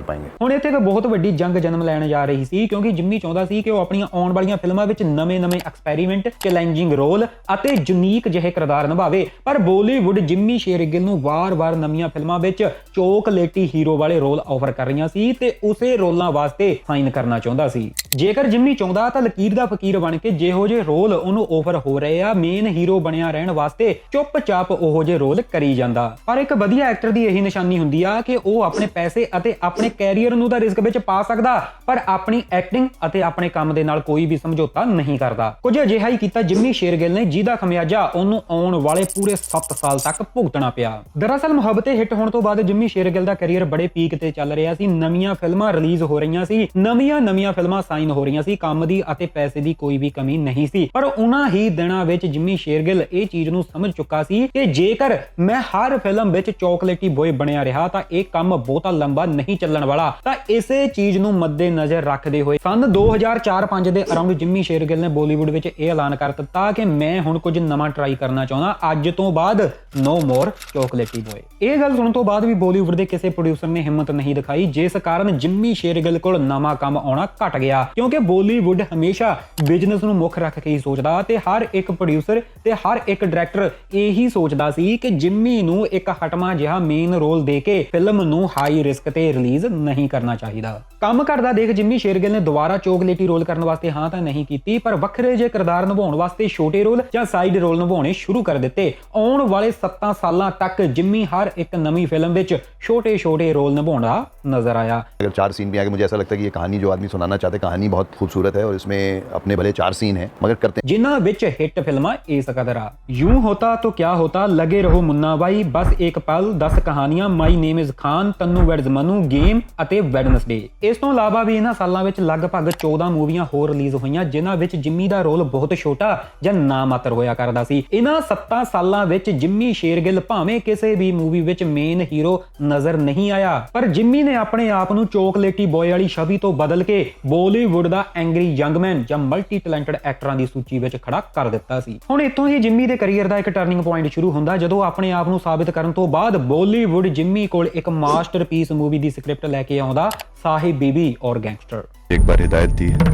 ਹੁਣ ਇੱਥੇ ਇੱਕ ਬਹੁਤ ਵੱਡੀ ਜੰਗ ਜਨਮ ਲੈਣ ਜਾ ਰਹੀ ਸੀ, ਕਿਉਂਕਿ ਜਿੰਮੀ ਚਾਹੁੰਦਾ ਸੀ ਕਿ ਉਹ ਆਪਣੀਆਂ ਆਉਣ ਵਾਲੀਆਂ ਫਿਲਮਾਂ ਵਿੱਚ ਨਵੇਂ-ਨਵੇਂ ਐਕਸਪੈਰੀਮੈਂਟ ਚੈਲੰਜਿੰਗ ਰੋਲ ਅਤੇ ਯੂਨੀਕ ਜਿਹੇ ਕਿਰਦਾਰ ਨਿਭਾਵੇ। ਪਰ ਬਾਲੀਵੁੱਡ ਜਿੰਮੀ ਸ਼ੇਰਗਿੱਲ ਨੂੰ ਵਾਰ-ਵਾਰ ਨਵੀਆਂ ਫਿਲਮਾਂ ਵਿੱਚ ਚੋਕਲੇਟੀ ਹੀਰੋ ਵਾਲੇ ਰੋਲ ਆਫਰ ਕਰ ਰਹੀਆਂ ਸੀ ਤੇ ਉਸੇ ਰੋਲਾਂ ਵਾਸਤੇ ਸਾਈਨ ਕਰਨਾ ਚਾਹੁੰਦਾ ਸੀ। ਜੇਕਰ ਜਿੰਮੀ ਚਾਹੁੰਦਾ ਤਾਂ ਲਕੀਰ ਦਾ ਫਕੀਰ ਬਣ ਕੇ ਜਿਹੋ ਜਿਹੇ ਰੋਲ ਉਹਨੂੰ ਆਫਰ ਹੋ ਰਹੇ ਆ ਮੇਨ ਹੀਰੋ ਬਣਿਆ ਰਹਿਣ ਵਾਸਤੇ ਚੁੱਪਚਾਪ ਉਹੋ ਜਿਹੇ ਰੋਲ ਕਰੀ ਜਾਂਦਾ। ਪਰ ਇੱਕ ਵਧੀਆ ਐਕਟਰ ਦੀ ਇਹੀ ਨਿਸ਼ਾਨੀ ਹੁੰਦੀ ਆ ਕਿ ਉਹ ਆਪਣੇ ਪੈਸੇ ਅਤੇ ਆਪਣੇ ਕੈਰੀਅਰ ਨੂੰ ਤਾਂ ਰਿਸਕ ਵਿੱਚ ਪਾ ਸਕਦਾ, ਪਰ ਆਪਣੀ ਐਕਟਿੰਗ ਅਤੇ ਆਪਣੇ ਕੰਮ ਦੇ ਨਾਲ ਕੋਈ ਵੀ ਸਮਝੌਤਾ ਨਹੀਂ ਕਰਦਾ। ਕੁਝ ਅਜਿਹਾ ਹੀ ਕੀਤਾ ਜਿੰਮੀ ਸ਼ੇਰਗਿੱਲ ਨੇ, ਜਿਹਦਾ ਖਮਿਆਜਾ ਉਹਨੂੰ ਆਉਣ ਵਾਲੇ ਪੂਰੇ 7 ਸਾਲ ਤੱਕ ਭੁਗਤਣਾ ਪਿਆ। ਦਰਅਸਲ ਮੁਹੱਬਤੇ ਹਿੱਟ ਹੋਣ ਤੋਂ ਬਾਅਦ ਜਿੰਮੀ ਸ਼ੇਰਗਿੱਲ ਦਾ ਕੈਰੀਅਰ ਬੜੇ ਪੀਕ ਤੇ ਚੱਲ ਰਿਹਾ ਸੀ। ਨਵੀਆਂ ਫਿਲਮਾਂ ਰਿਲੀਜ਼ ਹੋ ਰਹੀਆਂ ਸੀ। ਨਵੀਆਂ ਨਵੀਆਂ ਫਿਲਮਾਂ ਸਾਈਨ ਹੋ ਰਹੀਆਂ ਸੀ, ਕੰਮ ਦੀ ਅਤੇ ਪੈਸੇ ਦੀ ਕੋਈ ਵੀ ਕਮੀ ਨਹੀਂ ਸੀ। ਪਰ ਉਹਨਾਂ ਹੀ ਦਿਨਾਂ ਵਿੱਚ ਜਿੰਮੀ ਸ਼ੇਰਗਿੱਲ ਇਹ ਚੀਜ਼ ਨੂੰ ਸਮਝ ਚੁੱਕਾ ਸੀ ਕਿ ਜੇਕਰ ਮੈਂ ਹਰ ਫਿਲਮ ਵਿੱਚ ਚੋਕਲੇਟੀ ਬੋਏ ਬਣਿਆ ਰਿਹਾ, ਤਾਂ ਇਹ ਕੰਮ ਬਹੁਤਾ ਲੰਬਾ ਨਹੀਂ ਚੱਲਣ ਵਾਲਾ। ਤਾਂ ਇਸੇ ਚੀਜ਼ ਨੂੰ ਮੱਦੇ ਨਜ਼ਰ ਰੱਖਦੇ ਹੋਏ ਸੰਨ 2004-5 ਦੇ ਅਰਾਊਂਡ ਜਿੰਮੀ ਸ਼ੇਰਗਿਲ ਨੇ ਬਾਲੀਵੁੱਡ ਵਿੱਚ ਇਹ ਐਲਾਨ ਕਰ ਦਿੱਤਾ ਕਿ ਮੈਂ ਹੁਣ ਕੁਝ ਨਵਾਂ ਟਰਾਈ ਕਰਨਾ ਚਾਹੁੰਦਾ। ਅੱਜ ਤੋਂ ਬਾਅਦ ਨੋ ਮੋਰ ਚੋਕਲੇਟੀ ਬੋਏ। ਇਹ ਗੱਲ ਸੁਣਨ ਤੋਂ ਬਾਅਦ ਵੀ ਬਾਲੀਵੁੱਡ ਦੇ ਕਿਸੇ ਪ੍ਰੋਡਿਊਸਰ ਨੇ ਹਿੰਮਤ ਨਹੀਂ ਦਿਖਾਈ, ਜਿਸ ਕਾਰਨ ਜਿੰਮੀ ਸ਼ੇਰਗਿਲ ਕੋਲ ਨਵਾਂ ਕੰਮ ਆਉਣਾ ਘਟ ਗਿਆ। ਕਿਉਂਕਿ ਬਾਲੀਵੁੱਡ ਹਮੇਸ਼ਾ ਬਿਜ਼ਨਸ ਨੂੰ ਮੁੱਖ ਰੱਖ ਕੇ ਹੀ ਸੋਚਦਾ ਤੇ ਹਰ ਇੱਕ ਪ੍ਰੋਡਿਊਸਰ ਤੇ ਹਰ ਇੱਕ ਡਾਇਰੈਕਟਰ ਇਹੀ ਸੋਚਦਾ ਸੀ ਕਿ ਜਿੰਮੀ ਨੂੰ ਇੱਕ ਹਟਮਾ ਜਿਹਾ ਮੇਨ ਰੋਲ ਦੇ ਕੇ ਫਿਲਮ ਨੂੰ ਹਾਈ ਰਿਸਕ ਤੇ ਰਿਲੀਜ਼ ਨਹੀਂ ਕਰਨਾ ਚਾਹੀਦਾ। ਕੰਮ ਕਰਦਾ ਦੇਖ ਜਿੰਮੀ ਸ਼ੇਰਗਿੱਲ ਨੇ ਦੁਬਾਰਾ ਚੋਕਲੇਟੀ ਰੋਲ ਕਰਨ ਵਾਸਤੇ ਹਾਂ ਤਾਂ ਨਹੀਂ ਕੀਤੀ, ਪਰ ਵੱਖਰੇ ਜਿਹੇ ਕਿਰਦਾਰ ਨਿਭਾਉਣ ਵਾਸਤੇ ਛੋਟੇ ਰੋਲ ਜਾਂ ਸਾਈਡ ਰੋਲ ਨਿਭਾਉਣੇ ਸ਼ੁਰੂ ਕਰ ਦਿੱਤੇ। ਆਉਣ ਵਾਲੇ 7 ਸਾਲਾਂ ਤੱਕ ਜਿੰਮੀ ਹਰ ਇੱਕ ਨਵੀਂ ਫਿਲਮ ਵਿੱਚ ਛੋਟੇ-ਛੋਟੇ ਰੋਲ ਨਿਭਾਉਣਾ ਨਜ਼ਰ ਆਇਆ। ਅਗਰ ਚਾਰ ਸੀਨ ਵੀ ਆਗੇ ਮੈਨੂੰ ਐਸਾ ਲੱਗਦਾ ਕਿ ਇਹ ਕਹਾਣੀ ਜੋ ਆਦਮੀ ਸੁਣਾਉਣਾ ਚਾਹਤੇ, ਕਹਾਣੀ कहानी बहुत खूबसूरत है और इसमें अपने भले चार सीन हैं, मगर करते ਜਿਨ੍ਹਾਂ ਵਿੱਚ ਹਿੱਟ ਫਿਲਮਾਂ ਇਸ ਕਦਰਾ ਯੂੰ ਹੋਤਾ ਤੋ ਕਿਆ ਹੋਤਾ ਲਗੇ ਰਹੋ ਮੁੰਨਾ ਬਾਈ ਬਸ ਇੱਕ ਪਲ 10 ਕਹਾਣੀਆਂ my name is Khan Tanu weds Manu game ਅਤੇ ਵੈਡਨਸਡੇ ਇਸ ਤੋਂ ਇਲਾਵਾ ਵੀ ਇਹਨਾਂ ਸਾਲਾਂ ਵਿੱਚ ਲਗਭਗ 14 ਮੂਵੀਆਂ ਹੋਰ ਰਿਲੀਜ਼ ਹੋਈਆਂ ਜਿਨ੍ਹਾਂ ਵਿੱਚ ਜਿੰਮੀ ਦਾ ਰੋਲ ਬਹੁਤ ਛੋਟਾ ਜਾਂ ਨਾਮਾਤਰ ਹੋਇਆ ਕਰਦਾ ਸੀ ਇਹਨਾਂ ਸੱਤਾਂ ਸਾਲਾਂ ਵਿੱਚ ਜਿੰਮੀ ਸ਼ੇਰਗਿੱਲ ਭਾਵੇਂ ਕਿਸੇ ਵੀ ਮੂਵੀ ਵਿੱਚ ਮੇਨ ਹੀਰੋ ਨਜ਼ਰ ਨਹੀਂ ਆਇਆ ਪਰ ਜਿੰਮੀ ਨੇ ਆਪਣੇ ਆਪ ਨੂੰ ਚੋਕਲੇਟੀ ਬੋਏ ਵਾਲੀ ਛਵੀ ਤੋਂ ਬਦਲ ਕੇ ਬੋਲੀ ਬਾਲੀਵੁੱਡ ਦਾ ਐਂਗਰੀ ਯੰਗਮੈਨ ਜਾਂ ਮਲਟੀ ਟੈਲੈਂਟਡ ਐਕਟਰਾਂ ਦੀ ਸੂਚੀ ਵਿੱਚ ਖੜਾ ਕਰ ਦਿੱਤਾ ਸੀ ਹੁਣ ਇੱਥੋਂ ਹੀ ਜਿੰਮੀ ਦੇ ਕੈਰੀਅਰ ਦਾ ਇੱਕ ਟਰਨਿੰਗ ਪੁਆਇੰਟ ਸ਼ੁਰੂ ਹੁੰਦਾ ਜਦੋਂ ਆਪਣੇ ਆਪ ਨੂੰ ਸਾਬਿਤ ਕਰਨ ਤੋਂ ਬਾਅਦ ਬਾਲੀਵੁੱਡ ਜਿੰਮੀ ਕੋਲ ਇੱਕ ਮਾਸਟਰਪੀਸ ਮੂਵੀ ਦੀ ਸਕ੍ਰਿਪਟ ਲੈ ਕੇ ਆਉਂਦਾ ਸਾਹਿਬ ਬੀਬੀ ਔਰ ਗੈਂਗਸਟਰ एक बार हिदायत दी है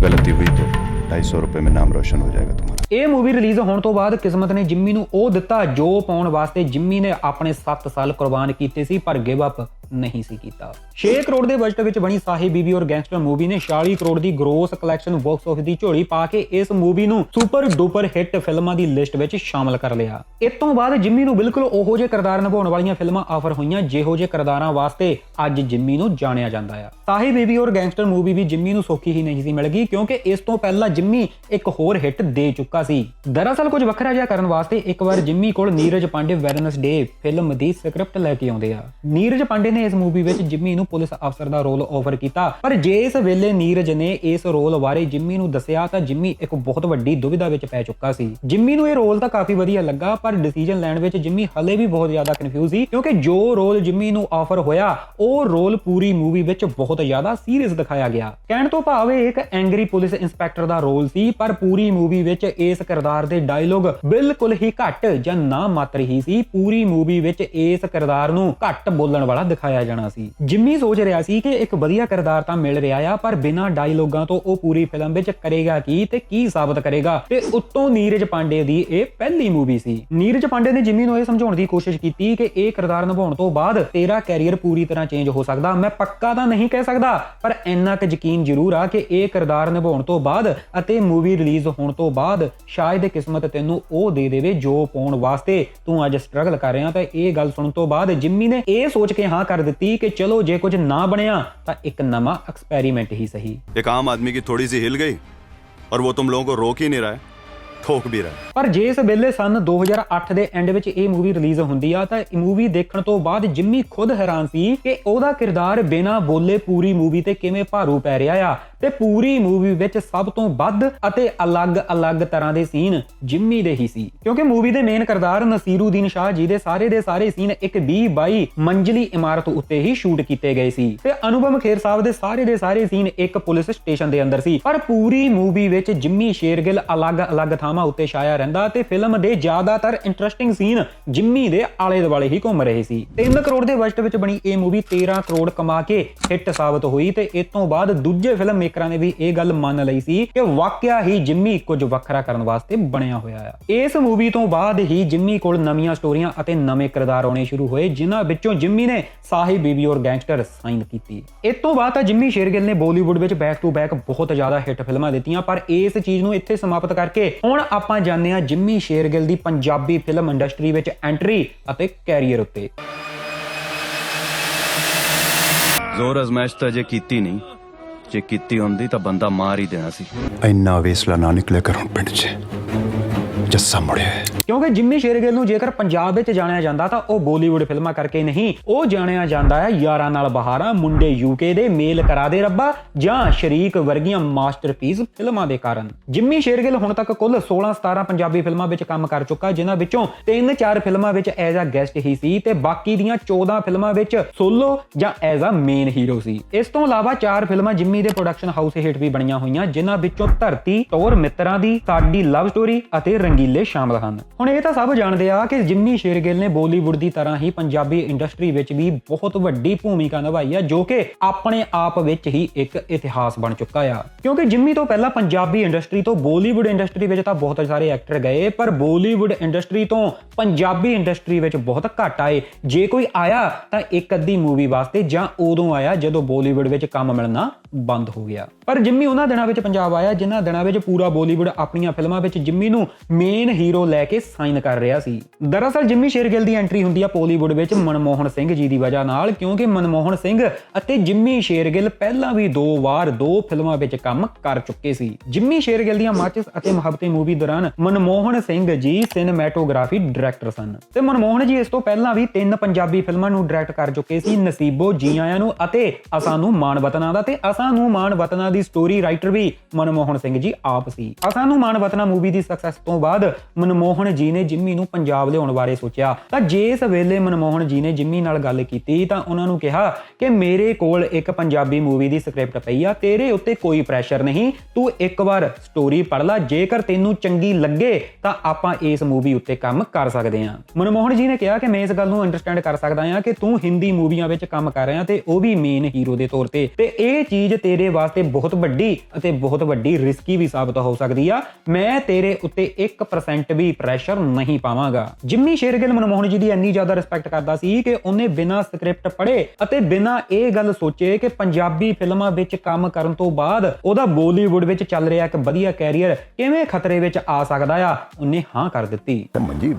गलती हुई तो ढाई सौ रुपये में नाम रोशन हो जाएगा तुम्हारा ਇਹ ਮੂਵੀ ਰਿਲੀਜ਼ ਹੋਣ ਤੋਂ ਬਾਅਦ ਕਿਸਮਤ ਨੇ ਜਿੰਮੀ ਨੂੰ ਉਹ ਦਿੱਤਾ ਜੋ ਪਾਉਣ ਵਾਸਤੇ ਜਿੰਮੀ ਨੇ ਆਪਣੇ 7 ਸਾਲ ਕੁਰਬਾਨ ਕੀਤੇ ਸੀ, ਪਰ ਗਿਵ ਅਪ ਨਹੀਂ ਸੀ ਕੀਤਾ। 6 ਕਰੋੜ ਦੇ ਬਜਟ ਵਿੱਚ ਬਣੀ ਸਾਹਿਬ ਬੀਬੀ ਔਰ ਗੈਂਗਸਟਰ ਮੂਵੀ ਨੇ 46 ਕਰੋੜ ਦੀ ਗ੍ਰੋਸ ਕਲੈਕਸ਼ਨ ਬਾਕਸ ਆਫਿਸ ਦੀ ਝੋਲੀ ਪਾ ਕੇ ਇਸ ਮੂਵੀ ਨੂੰ ਸੁਪਰ ਡੂਪਰ ਹਿੱਟ ਫਿਲਮਾਂ ਦੀ ਲਿਸਟ ਵਿੱਚ ਸ਼ਾਮਲ ਕਰ ਲਿਆ। ਇਸ ਤੋਂ ਬਾਅਦ ਜਿੰਮੀ ਨੂੰ ਬਿਲਕੁਲ ਉਹੋ ਜਿਹੇ ਕਿਰਦਾਰ ਨਿਭਾਉਣ ਵਾਲੀਆਂ ਫਿਲਮਾਂ ਆਫਰ ਹੋਈਆਂ, ਜਿਹੋ ਜਿਹੇ ਕਿਰਦਾਰਾਂ ਵਾਸਤੇ ਅੱਜ ਜਿੰਮੀ ਨੂੰ ਜਾਣਿਆ ਜਾਂਦਾ ਆ। ਸਾਹੀ ਬੀਬੀ ਔਰ ਗੈਂਗਸਟਰ ਮੂਵੀ ਵੀ ਜਿੰਮੀ ਨੂੰ ਸੌਖੀ ਹੀ ਨਹੀਂ ਸੀ ਮਿਲ ਗਈ, ਕਿਉਂਕਿ ਇਸ ਤੋਂ ਪਹਿਲਾਂ ਜਿੰਮੀ ਇੱਕ ਹੋਰ ਹਿੱਟ ਦੇ ਚੁੱਕਾ ਸੀ। ਦਰਅਸਲ ਕੁਝ ਵੱਖਰਾ ਜਿਹਾ ਕਰਨ ਵਾਸਤੇ ਇੱਕ ਵਾਰ ਜਿੰਮੀ ਕੋਲ ਨੀਰਜ ਪਾਂਡੇ ਵੈਡਨਸਡੇ ਫਿਲਮ ਦੀ ਸਕ੍ਰਿਪਟ ਲੈ ਕੇ ਆਉਂਦੇ ਆ। ਨੀਰਜ ਪਾਂਡੇ ਨੇ ਇਸ ਮੂਵੀ ਵਿੱਚ ਜਿੰਮੀ ਨੂੰ ਪੁਲਿਸ ਅਫਸਰ ਦਾ ਰੋਲ ਆਫਰ ਕੀਤਾ। ਪਰ ਜਿਸ ਵੇਲੇ ਨੀਰਜ ਨੇ ਇਸ ਰੋਲ ਬਾਰੇ ਜਿੰਮੀ ਨੂੰ ਦੱਸਿਆ ਤਾਂ ਜਿੰਮੀ ਇੱਕ ਬਹੁਤ ਵੱਡੀ ਦੁਵਿਧਾ ਵਿੱਚ ਪੈ ਚੁੱਕਾ ਸੀ। ਜਿੰਮੀ ਨੂੰ ਇਹ ਰੋਲ ਤਾਂ ਕਾਫੀ ਵਧੀਆ ਲੱਗਾ, ਪਰ ਡਿਸੀਜਨ ਲੈਣ ਵਿੱਚ ਜਿੰਮੀ ਹਲੇ ਵੀ ਬਹੁਤ ਜ਼ਿਆਦਾ ਕਨਫਿਊਜ਼ ਸੀ ਕਿਉਂਕਿ ਜੋ ਰੋਲ ਜਿੰਮੀ ਨੂੰ ਆਫਰ ਹੋਇਆ, ਉਹ ਰੋਲ ਪੂਰੀ ਮੂਵੀ ਵਿੱਚ ਬਹੁਤ ਜ਼ਿਆਦਾ ਸੀਰੀਅਸ ਦਿਖਾਇਆ ਗਿਆ। ਕਹਿਣ ਤੋਂ ਭਾਵ ਇਹ ਇੱਕ ਐਂਗਰੀ ਪੁਲਿਸ ਇੰਸਪੈਕਟਰ ਦਾ ਰੋਲ ਸੀ, ਪਰ ਪੂਰੀ ਮੂਵੀ ਵਿੱਚ ਇਸ ਕਿਰਦਾਰ ਦੇ ਡਾਇਲੋਗ ਬਿਲਕੁਲ ਹੀ ਘੱਟ ਜਾਂ ਨਾ ਮਾਤਰ ਹੀ ਸੀ। ਪੂਰੀ ਮੂਵੀ ਵਿੱਚ ਇਸ ਕਿਰਦਾਰ ਨੂੰ ਘੱਟ ਬੋਲਣ ਵਾਲਾ ਦਿਖਾਇਆ ਜਾਣਾ ਸੀ। ਜਿੰਮੀ ਸੋਚ ਰਿਹਾ ਸੀ ਕਿ ਇੱਕ ਵਧੀਆ ਕਿਰਦਾਰ ਤਾਂ ਮਿਲ ਰਿਹਾ ਆ, ਪਰ ਬਿਨਾਂ ਡਾਇਲੋਗਾਂ ਤੋਂ ਉਹ ਪੂਰੀ ਫਿਲਮ ਵਿੱਚ ਕਰੇਗਾ ਕੀ ਤੇ ਕੀ ਸਾਬਤ ਕਰੇਗਾ ਤੇ ਉੱਤੋਂ ਨੀਰਜ ਪਾਂਡੇ ਦੀ ਇਹ ਪਹਿਲੀ ਮੂਵੀ ਸੀ। ਨੀਰਜ ਪਾਂਡੇ ਨੇ ਜਿੰਮੀ ਨੂੰ ਇਹ ਸਮਝਾਉਣ ਦੀ ਕੋਸ਼ਿਸ਼ ਕੀਤੀ ਕਿ ਇਹ ਕਿਰਦਾਰ ਨਿਭਾਉਣ ਤੋਂ ਬਾਅਦ ਤੇਰਾ ਕੈਰੀਅਰ ਪੂਰੀ ਤਰ੍ਹਾਂ ਚੇਂਜ ਹੋ ਸਕਦਾ। ਮੈਂ ਪੱਕਾ ਤਾਂ ਨਹੀਂ ਕਹਿ ਸਕਦਾ, ਪਰ ਇੰਨਾ ਕੁ ਯਕੀਨ ਜ਼ਰੂਰ ਆ ਕਿ ਇਹ ਕਿਰਦਾਰ ਨਿਭਾਉਣ ਤੋਂ ਬਾਅਦ ਅਤੇ ਮੂਵੀ ਰਿਲੀਜ਼ ਹੋਣ ਤੋਂ ਬਾਅਦ ਸ਼ਾਇਦ ਕਿਸਮਤ ਤੈਨੂੰ ਉਹ ਦੇ ਦੇਵੇ ਜੋ ਪਾਉਣ ਵਾਸਤੇ ਤੂੰ ਅੱਜ ਸਟਰਗਲ ਕਰ ਰਿਹਾ ਤਾਂ ਇਹ ਗੱਲ ਸੁਣਨ ਤੋਂ ਬਾਅਦ ਜਿੰਮੀ ਨੇ ਇਹ ਸੋਚ ਕੇ ਹਾਂ ਕਰ ਦਿੱਤੀ ਕਿ ਚਲੋ ਜੇ ਕੁਝ ਨਾ ਬਣਿਆ ਤਾਂ ਇੱਕ ਨਵਾਂ ਐਕਸਪੈਰੀਮੈਂਟ ਹੀ ਸਹੀ एक आम आदमी की थोड़ी सी हिल गई और वो तुम लोगों को रोक ही नहीं रहा है ਠੋਕ ਵੀ ਰਿਹਾ ਪਰ ਜੇ ਇਸ ਵੇਲੇ ਸਨ 2008 ਦੇ ਐਂਡ ਵਿੱਚ ਇਹ ਮੂਵੀ ਰਿਲੀਜ਼ ਹੁੰਦੀ ਆ, ਤਾਂ ਇਹ ਮੂਵੀ ਦੇਖਣ ਤੋਂ ਬਾਅਦ ਜਿੰਮੀ ਖੁਦ ਹੈਰਾਨ ਸੀ ਕਿ ਉਹਦਾ ਕਿਰਦਾਰ ਬਿਨਾਂ ਬੋਲੇ ਪੂਰੀ ਮੂਵੀ ਤੇ ਕਿਵੇਂ ਭਾਰੂ ਪੈ ਰਿਹਾ ਆ। ਤੇ ਪੂਰੀ ਮੂਵੀ ਵਿੱਚ ਸਭ ਤੋਂ ਵੱਧ ਅਤੇ ਅਲੱਗ-ਅਲੱਗ ਤਰ੍ਹਾਂ ਦੇ ਸੀਨ ਜਿੰਮੀ ਦੇ ਹੀ ਸੀ। ਕਿਉਂਕਿ ਮੂਵੀ ਦੇ ਮੇਨ ਕਿਰਦਾਰ ਨਸੀਰੂਦੀਨ ਸ਼ਾਹ ਜੀ ਦੇ ਸਾਰੇ ਦੇ ਸਾਰੇ ਸੀਨ ਇੱਕ 20 ਬਾਈ ਮੰਜ਼ਲੀ ਇਮਾਰਤ ਉੱਤੇ ਹੀ ਸ਼ੂਟ ਕੀਤੇ ਗਏ ਸੀ। ਤੇ ਅਨੁਭਵ ਖੇਰ ਸਾਹਿਬ ਦੇ ਸਾਰੇ ਦੇ ਸਾਰੇ ਸੀਨ ਇੱਕ ਪੁਲਿਸ ਸਟੇਸ਼ਨ ਦੇ ਅੰਦਰ ਸੀ। ਪਰ ਪੂਰੀ ਮੂਵੀ ਵਿੱਚ ਜਿੰਮੀ ਸ਼ੇਰਗਿੱਲ ਅਲੱਗ-ਅਲੱਗ ਥਾਵਾਂ ਉੱਤੇ ਛਾਇਆ ਰਹਿੰਦਾ ਤੇ ਫਿਲਮ ਦੇ ਜ਼ਿਆਦਾਤਰ ਇੰਟਰਸਟਿੰਗ ਸੀਨ ਜਿੰਮੀ ਦੇ ਆਲੇ ਦੁਆਲੇ ਹੀ ਘੁੰਮ ਰਹੇ ਸੀ। 3 ਕਰੋੜ ਦੇ ਬਜਟ ਵਿੱਚ ਬਣੀ ਇਹ ਮੂਵੀ 13 ਕਰੋੜ ਕਮਾ ਕੇ ਹਿੱਟ ਸਾਬਤ ਹੋਈ ਤੇ ਇਸ ਤੋਂ ਬਾਅਦ ਦੂਜੇ ਫਿਲਮ ਮੇਕਰਾਂ ਨੇ ਵੀ ਇਹ ਗੱਲ ਮੰਨ ਲਈ ਸੀ ਕਿ ਵਾਕਿਆ ਹੀ ਜਿੰਮੀ ਕੁਝ ਵੱਖਰਾ ਕਰਨ ਵਾਸਤੇ ਬਣਿਆ ਹੋਇਆ ਆ। ਇਸ ਮੂਵੀ ਤੋਂ ਬਾਅਦ ਹੀ ਜਿੰਮੀ ਕੋਲ ਨਵੀਆਂ ਸਟੋਰੀਆਂ ਅਤੇ ਨਵੇਂ ਕਿਰਦਾਰ ਆਉਣੇ ਸ਼ੁਰੂ ਹੋਏ, ਜਿਨ੍ਹਾਂ ਵਿੱਚੋਂ ਜਿੰਮੀ ਨੇ ਸਾਹਿਬ ਬੀਬੀ ਔਰ ਗੈਂਗਸਟਰ ਸਾਈਨ ਕੀਤੀ। ਇਸ ਤੋਂ ਬਾਅਦ ਤਾਂ ਜਿੰਮੀ ਸ਼ੇਰਗਿੱਲ ਨੇ ਬਾਲੀਵੁੱਡ ਵਿੱਚ ਬੈਕ ਟੂ ਬੈਕ ਬਹੁਤ ਜ਼ਿਆਦਾ ਹਿੱਟ ਫਿਲਮਾਂ ਦਿੱਤੀਆਂ, ਪਰ ਇਸ ਚੀਜ਼ ਨੂੰ ਇੱਥੇ ਸਮਾਪਤ ਕਰਕੇ ਹੁਣ ਆਪਾਂ ਜਾਣਦੇ ਹਾਂ ਜਿੰਮੀ ਸ਼ੇਰਗਿੱਲ ਦੀ ਪੰਜਾਬੀ ਫਿਲਮ ਇੰਡਸਟਰੀ ਵਿੱਚ ਐਂਟਰੀ ਅਤੇ ਕੈਰੀਅਰ ਉੱਤੇ। ਜ਼ੋਰ ਅਜ਼ਮਾਇਸ਼ ਤਾਂ ਅਜੇ ਕੀਤੀ ਨਹੀਂ ਜੇ ਕੀਤੀ ਹੁੰਦੀ ਤਾਂ ਬੰਦਾ ਮਾਰ ਹੀ ਦੇਣਾ ਸੀ। ਇੰਨਾ ਵੇਸਲਾ ਨਾ ਨਿਕਲੇ ਘਰੋਂ ਪਿੰਡ 'ਚ। ਜੱਸਾ ਮੁੜਿਆ ਕਿਉਂਕਿ ਜਿੰਮੀ ਸ਼ੇਰਗਿੱਲ ਨੂੰ ਜੇਕਰ ਪੰਜਾਬ ਵਿੱਚ ਜਾਣਿਆ ਜਾਂਦਾ ਤਾਂ ਉਹ ਬਾਲੀਵੁੱਡ ਫਿਲਮਾਂ ਕਰਕੇ ਨਹੀਂ, ਉਹ ਜਾਣਿਆ ਜਾਂਦਾ ਹੈ ਯਾਰਾਂ ਨਾਲ ਬਹਾਰਾਂ, ਮੁੰਡੇ ਯੂਕੇ ਦੇ ਮੇਲ ਕਰਾ ਦੇ ਰੱਬਾ ਜਾਂ ਸ਼ਰੀਕ ਵਰਗੀਆਂ ਮਾਸਟਰਪੀਸ ਫਿਲਮਾਂ ਦੇ ਕਾਰਨ। ਜਿੰਮੀ ਸ਼ੇਰਗਿੱਲ ਹੁਣ ਤੱਕ ਕੁੱਲ 16 17 ਪੰਜਾਬੀ ਫਿਲਮਾਂ ਵਿੱਚ ਕੰਮ ਕਰ ਚੁੱਕਾ, ਜਿਨ੍ਹਾਂ ਵਿੱਚੋਂ 3-4 ਫਿਲਮਾਂ ਵਿੱਚ ਐਜ਼ ਅ ਗੈਸਟ ਹੀ ਸੀ ਤੇ ਬਾਕੀ ਦੀਆਂ 14 ਫਿਲਮਾਂ ਵਿੱਚ ਸੋਲੋ ਜਾਂ ਐਜ਼ ਅ ਮੇਨ ਹੀਰੋ ਸੀ। ਇਸ ਤੋਂ ਇਲਾਵਾ 4 ਫਿਲਮਾਂ ਜਿੰਮੀ ਦੇ ਪ੍ਰੋਡਕਸ਼ਨ ਹਾਊਸ ਹੇਠ ਵੀ ਬਣੀਆਂ ਹੋਈਆਂ, ਜਿਨ੍ਹਾਂ ਵਿੱਚੋਂ ਧਰਤੀ ਤੌਰ ਮਿੱਤਰਾਂ ਦੀ, ਸਾਡੀ ਲਵ ਸਟੋਰੀ ਅਤੇ ਰੰਗੀਲੇ ਸ਼ਾਮਲ ਹਨ। ਹੁਣ ਇਹ ਤਾਂ ਸਭ ਜਾਣਦੇ ਆ ਕਿ ਜਿੰਮੀ ਸ਼ੇਰਗਿੱਲ ਨੇ ਬਾਲੀਵੁੱਡ ਦੀ ਤਰ੍ਹਾਂ ਹੀ ਪੰਜਾਬੀ ਇੰਡਸਟਰੀ ਵਿੱਚ ਵੀ ਬਹੁਤ ਵੱਡੀ ਭੂਮਿਕਾ ਨਿਭਾਈ ਆ, ਜੋ ਕਿ ਆਪਣੇ ਆਪ ਵਿੱਚ ਹੀ ਇੱਕ ਇਤਿਹਾਸ ਬਣ ਚੁੱਕਾ ਆ। ਕਿਉਂਕਿ ਜਿੰਮੀ ਤੋਂ ਪਹਿਲਾਂ ਪੰਜਾਬੀ ਇੰਡਸਟਰੀ ਤੋਂ ਬਾਲੀਵੁੱਡ ਇੰਡਸਟਰੀ ਵਿੱਚ ਤਾਂ ਬਹੁਤ ਸਾਰੇ ਐਕਟਰ ਗਏ, ਪਰ ਬਾਲੀਵੁੱਡ ਇੰਡਸਟਰੀ ਤੋਂ ਪੰਜਾਬੀ ਇੰਡਸਟਰੀ ਵਿੱਚ ਬਹੁਤ ਘੱਟ ਆਏ। ਜੇ ਕੋਈ ਆਇਆ ਤਾਂ ਇੱਕ ਅੱਧੀ ਮੂਵੀ ਵਾਸਤੇ ਜਾਂ ਉਦੋਂ ਆਇਆ ਜਦੋਂ ਬਾਲੀਵੁੱਡ ਵਿੱਚ ਕੰਮ ਮਿਲਣਾ ਬੰਦ ਹੋ ਗਿਆ। ਪਰ ਜਿੰਮੀ ਉਹਨਾਂ ਦਿਨਾਂ ਵਿੱਚ ਪੰਜਾਬ ਆਇਆ, ਜਿਨ੍ਹਾਂ ਦਿਨਾਂ ਵਿੱਚ ਪੂਰਾ ਬਾਲੀਵੁੱਡ ਆਪਣੀਆਂ ਫਿਲਮਾਂ ਵਿੱਚ ਜਿੰਮੀ ਨੂੰ ਮੇਨ ਹੀਰੋ ਲੈ ਕੇ ਸਾਈਨ ਕਰ ਰਿਹਾ ਸੀ। ਦਰਅਸਲ ਜਿੰਮੀ ਸ਼ੇਰਗਿੱਲ ਦੀ ਐਂਟਰੀ ਹੁੰਦੀ ਆ ਪੋਲੀਵੁੱਡ ਵਿੱਚ ਮਨਮੋਹਨ ਸਿੰਘ ਜੀ ਦੀ ਵਜ੍ਹਾ ਨਾਲ, ਕਿਉਂਕਿ ਮਨਮੋਹਨ ਸਿੰਘ ਅਤੇ ਜਿੰਮੀ ਸ਼ੇਰਗਿੱਲ ਪਹਿਲਾਂ ਵੀ ਦੋ ਵਾਰ ਦੋ ਫਿਲਮਾਂ ਵਿੱਚ ਕੰਮ ਕਰ ਚੁੱਕੇ ਸੀ। ਜਿੰਮੀ ਸ਼ੇਰਗਿੱਲ ਦੀਆਂ ਮਾਚਿਸ ਅਤੇ ਮੁਹੱਬਤੇ ਮੂਵੀ ਦੌਰਾਨ ਮਨਮੋਹਨ ਸਿੰਘ ਜੀ ਸਿਨੇਮੈਟੋਗ੍ਰਾਫੀ ਡਾਇਰੈਕਟਰ ਸਨ ਤੇ ਮਨਮੋਹਨ ਜੀ ਇਸ ਤੋਂ ਪਹਿਲਾਂ ਵੀ ਤਿੰਨ ਪੰਜਾਬੀ ਫਿਲਮਾਂ ਨੂੰ ਡਾਇਰੈਕਟ ਕਰ ਚੁੱਕੇ ਸੀ, ਨਸੀਬੋ ਜੀ ਆਇਆਂ ਨੂੰ ਅਤੇ ਅਸਾਂ ਨੂੰ ਮਾਣ ਵਤਨਾਂ ਦਾ ਤੇ ਅਸਾਂ ਨੂੰ ਮਾਣ ਵਤਨਾਂ ਦੀ ਸਟੋਰੀ ਰਾਈਟਰ ਵੀ ਮਨਮੋਹਨ ਸਿੰਘ ਜੀ ਆਪ ਸੀ। ਅਸਾਂ ਨੂੰ ਮਾਣ ਵਤਨਾਂ ਮੂਵੀ ਦੀ ਸਕਸੈਸ ਤੋਂ ਬਾਅਦ ਮਨਮੋਹਨ ਜੀ ਨੇ ਜਿੰਮੀ ਨੂੰ ਪੰਜਾਬ ਲਿਆਉਣ ਬਾਰੇ ਸੋਚਿਆ। ਤਾਂ ਜਿਸ ਵੇਲੇ ਮਨਮੋਹਨ ਜੀ ਨੇ ਜਿੰਮੀ ਨਾਲ ਗੱਲ ਕੀਤੀ, ਤਾਂ ਉਹਨਾਂ ਨੂੰ ਕਿਹਾ ਕਿ ਮੇਰੇ ਕੋਲ ਇੱਕ ਪੰਜਾਬੀ ਮੂਵੀ ਦੀ ਸਕ੍ਰਿਪਟ ਪਈ ਆ, ਤੇਰੇ ਉੱਤੇ ਕੋਈ ਪ੍ਰੈਸ਼ਰ ਨਹੀਂ, ਤੂੰ ਇੱਕ ਵਾਰ ਸਟੋਰੀ ਪੜ੍ਹ ਲੈ, ਜੇਕਰ ਤੈਨੂੰ ਚੰਗੀ ਲੱਗੇ, ਤਾਂ ਆਪਾਂ ਇਸ ਮੂਵੀ ਉੱਤੇ ਕੰਮ ਕਰ ਸਕਦੇ ਹਾਂ। ਮਨਮੋਹਨ ਜੀ ਨੇ ਕਿਹਾ ਕਿ ਮੈਂ ਇਸ ਗੱਲ ਨੂੰ ਅੰਡਰਸਟੈਂਡ ਕਰ ਸਕਦਾ ਹਾਂ ਕਿ ਤੂੰ ਹਿੰਦੀ ਮੂਵੀਆਂ ਵਿੱਚ ਕੰਮ ਕਰ ਰਿਹਾ ਤੇ ਉਹ ਵੀ ਮੇਨ ਹੀਰੋ ਦੇ ਤੌਰ ਤੇ। ਤੇ ਇਹ ਚੀਜ਼ ਤੇਰੇ ਵਾਸਤੇ ਬਹੁਤ ਵੱਡੀ ਅਤੇ ਬਹੁਤ ਵੱਡੀ ਰਿਸਕੀ ਵੀ ਸਾਬਤ ਹੋ ਸਕਦੀ ਆ। ਮੈਂ ਤੇਰੇ ਉੱਤੇ ਇੱਕ 1% ਵੀ ਪ੍ਰੈਸ਼ਰ ਨਹੀਂ ਪਾਵਾਂਗਾ। ਜਿੰਮੀ ਸ਼ੇਰਗਿਲ ਮਨਮੋਹਨ ਜੀ ਦੀ ਇੰਨੀ ਜ਼ਿਆਦਾ ਰਿਸਪੈਕਟ ਕਰਦਾ ਸੀ ਕਿ ਉਹਨੇ ਬਿਨਾਂ ਸਕ੍ਰਿਪਟ ਪੜ੍ਹੇ ਅਤੇ ਬਿਨਾਂ ਇਹ ਗੱਲ ਸੋਚੇ ਕਿ ਪੰਜਾਬੀ ਫਿਲਮਾਂ ਵਿੱਚ ਕੰਮ ਕਰਨ ਤੋਂ ਬਾਅਦ ਉਹਦਾ ਬਾਲੀਵੁੱਡ ਵਿੱਚ ਚੱਲ ਰਿਹਾ ਇੱਕ ਵਧੀਆ ਕੈਰੀਅਰ ਕਿਵੇਂ ਖਤਰੇ ਵਿੱਚ ਆ ਸਕਦਾ ਆ, ਉਹਨੇ ਹਾਂ ਕਰ ਦਿੱਤੀ। ਮੰਜੀ,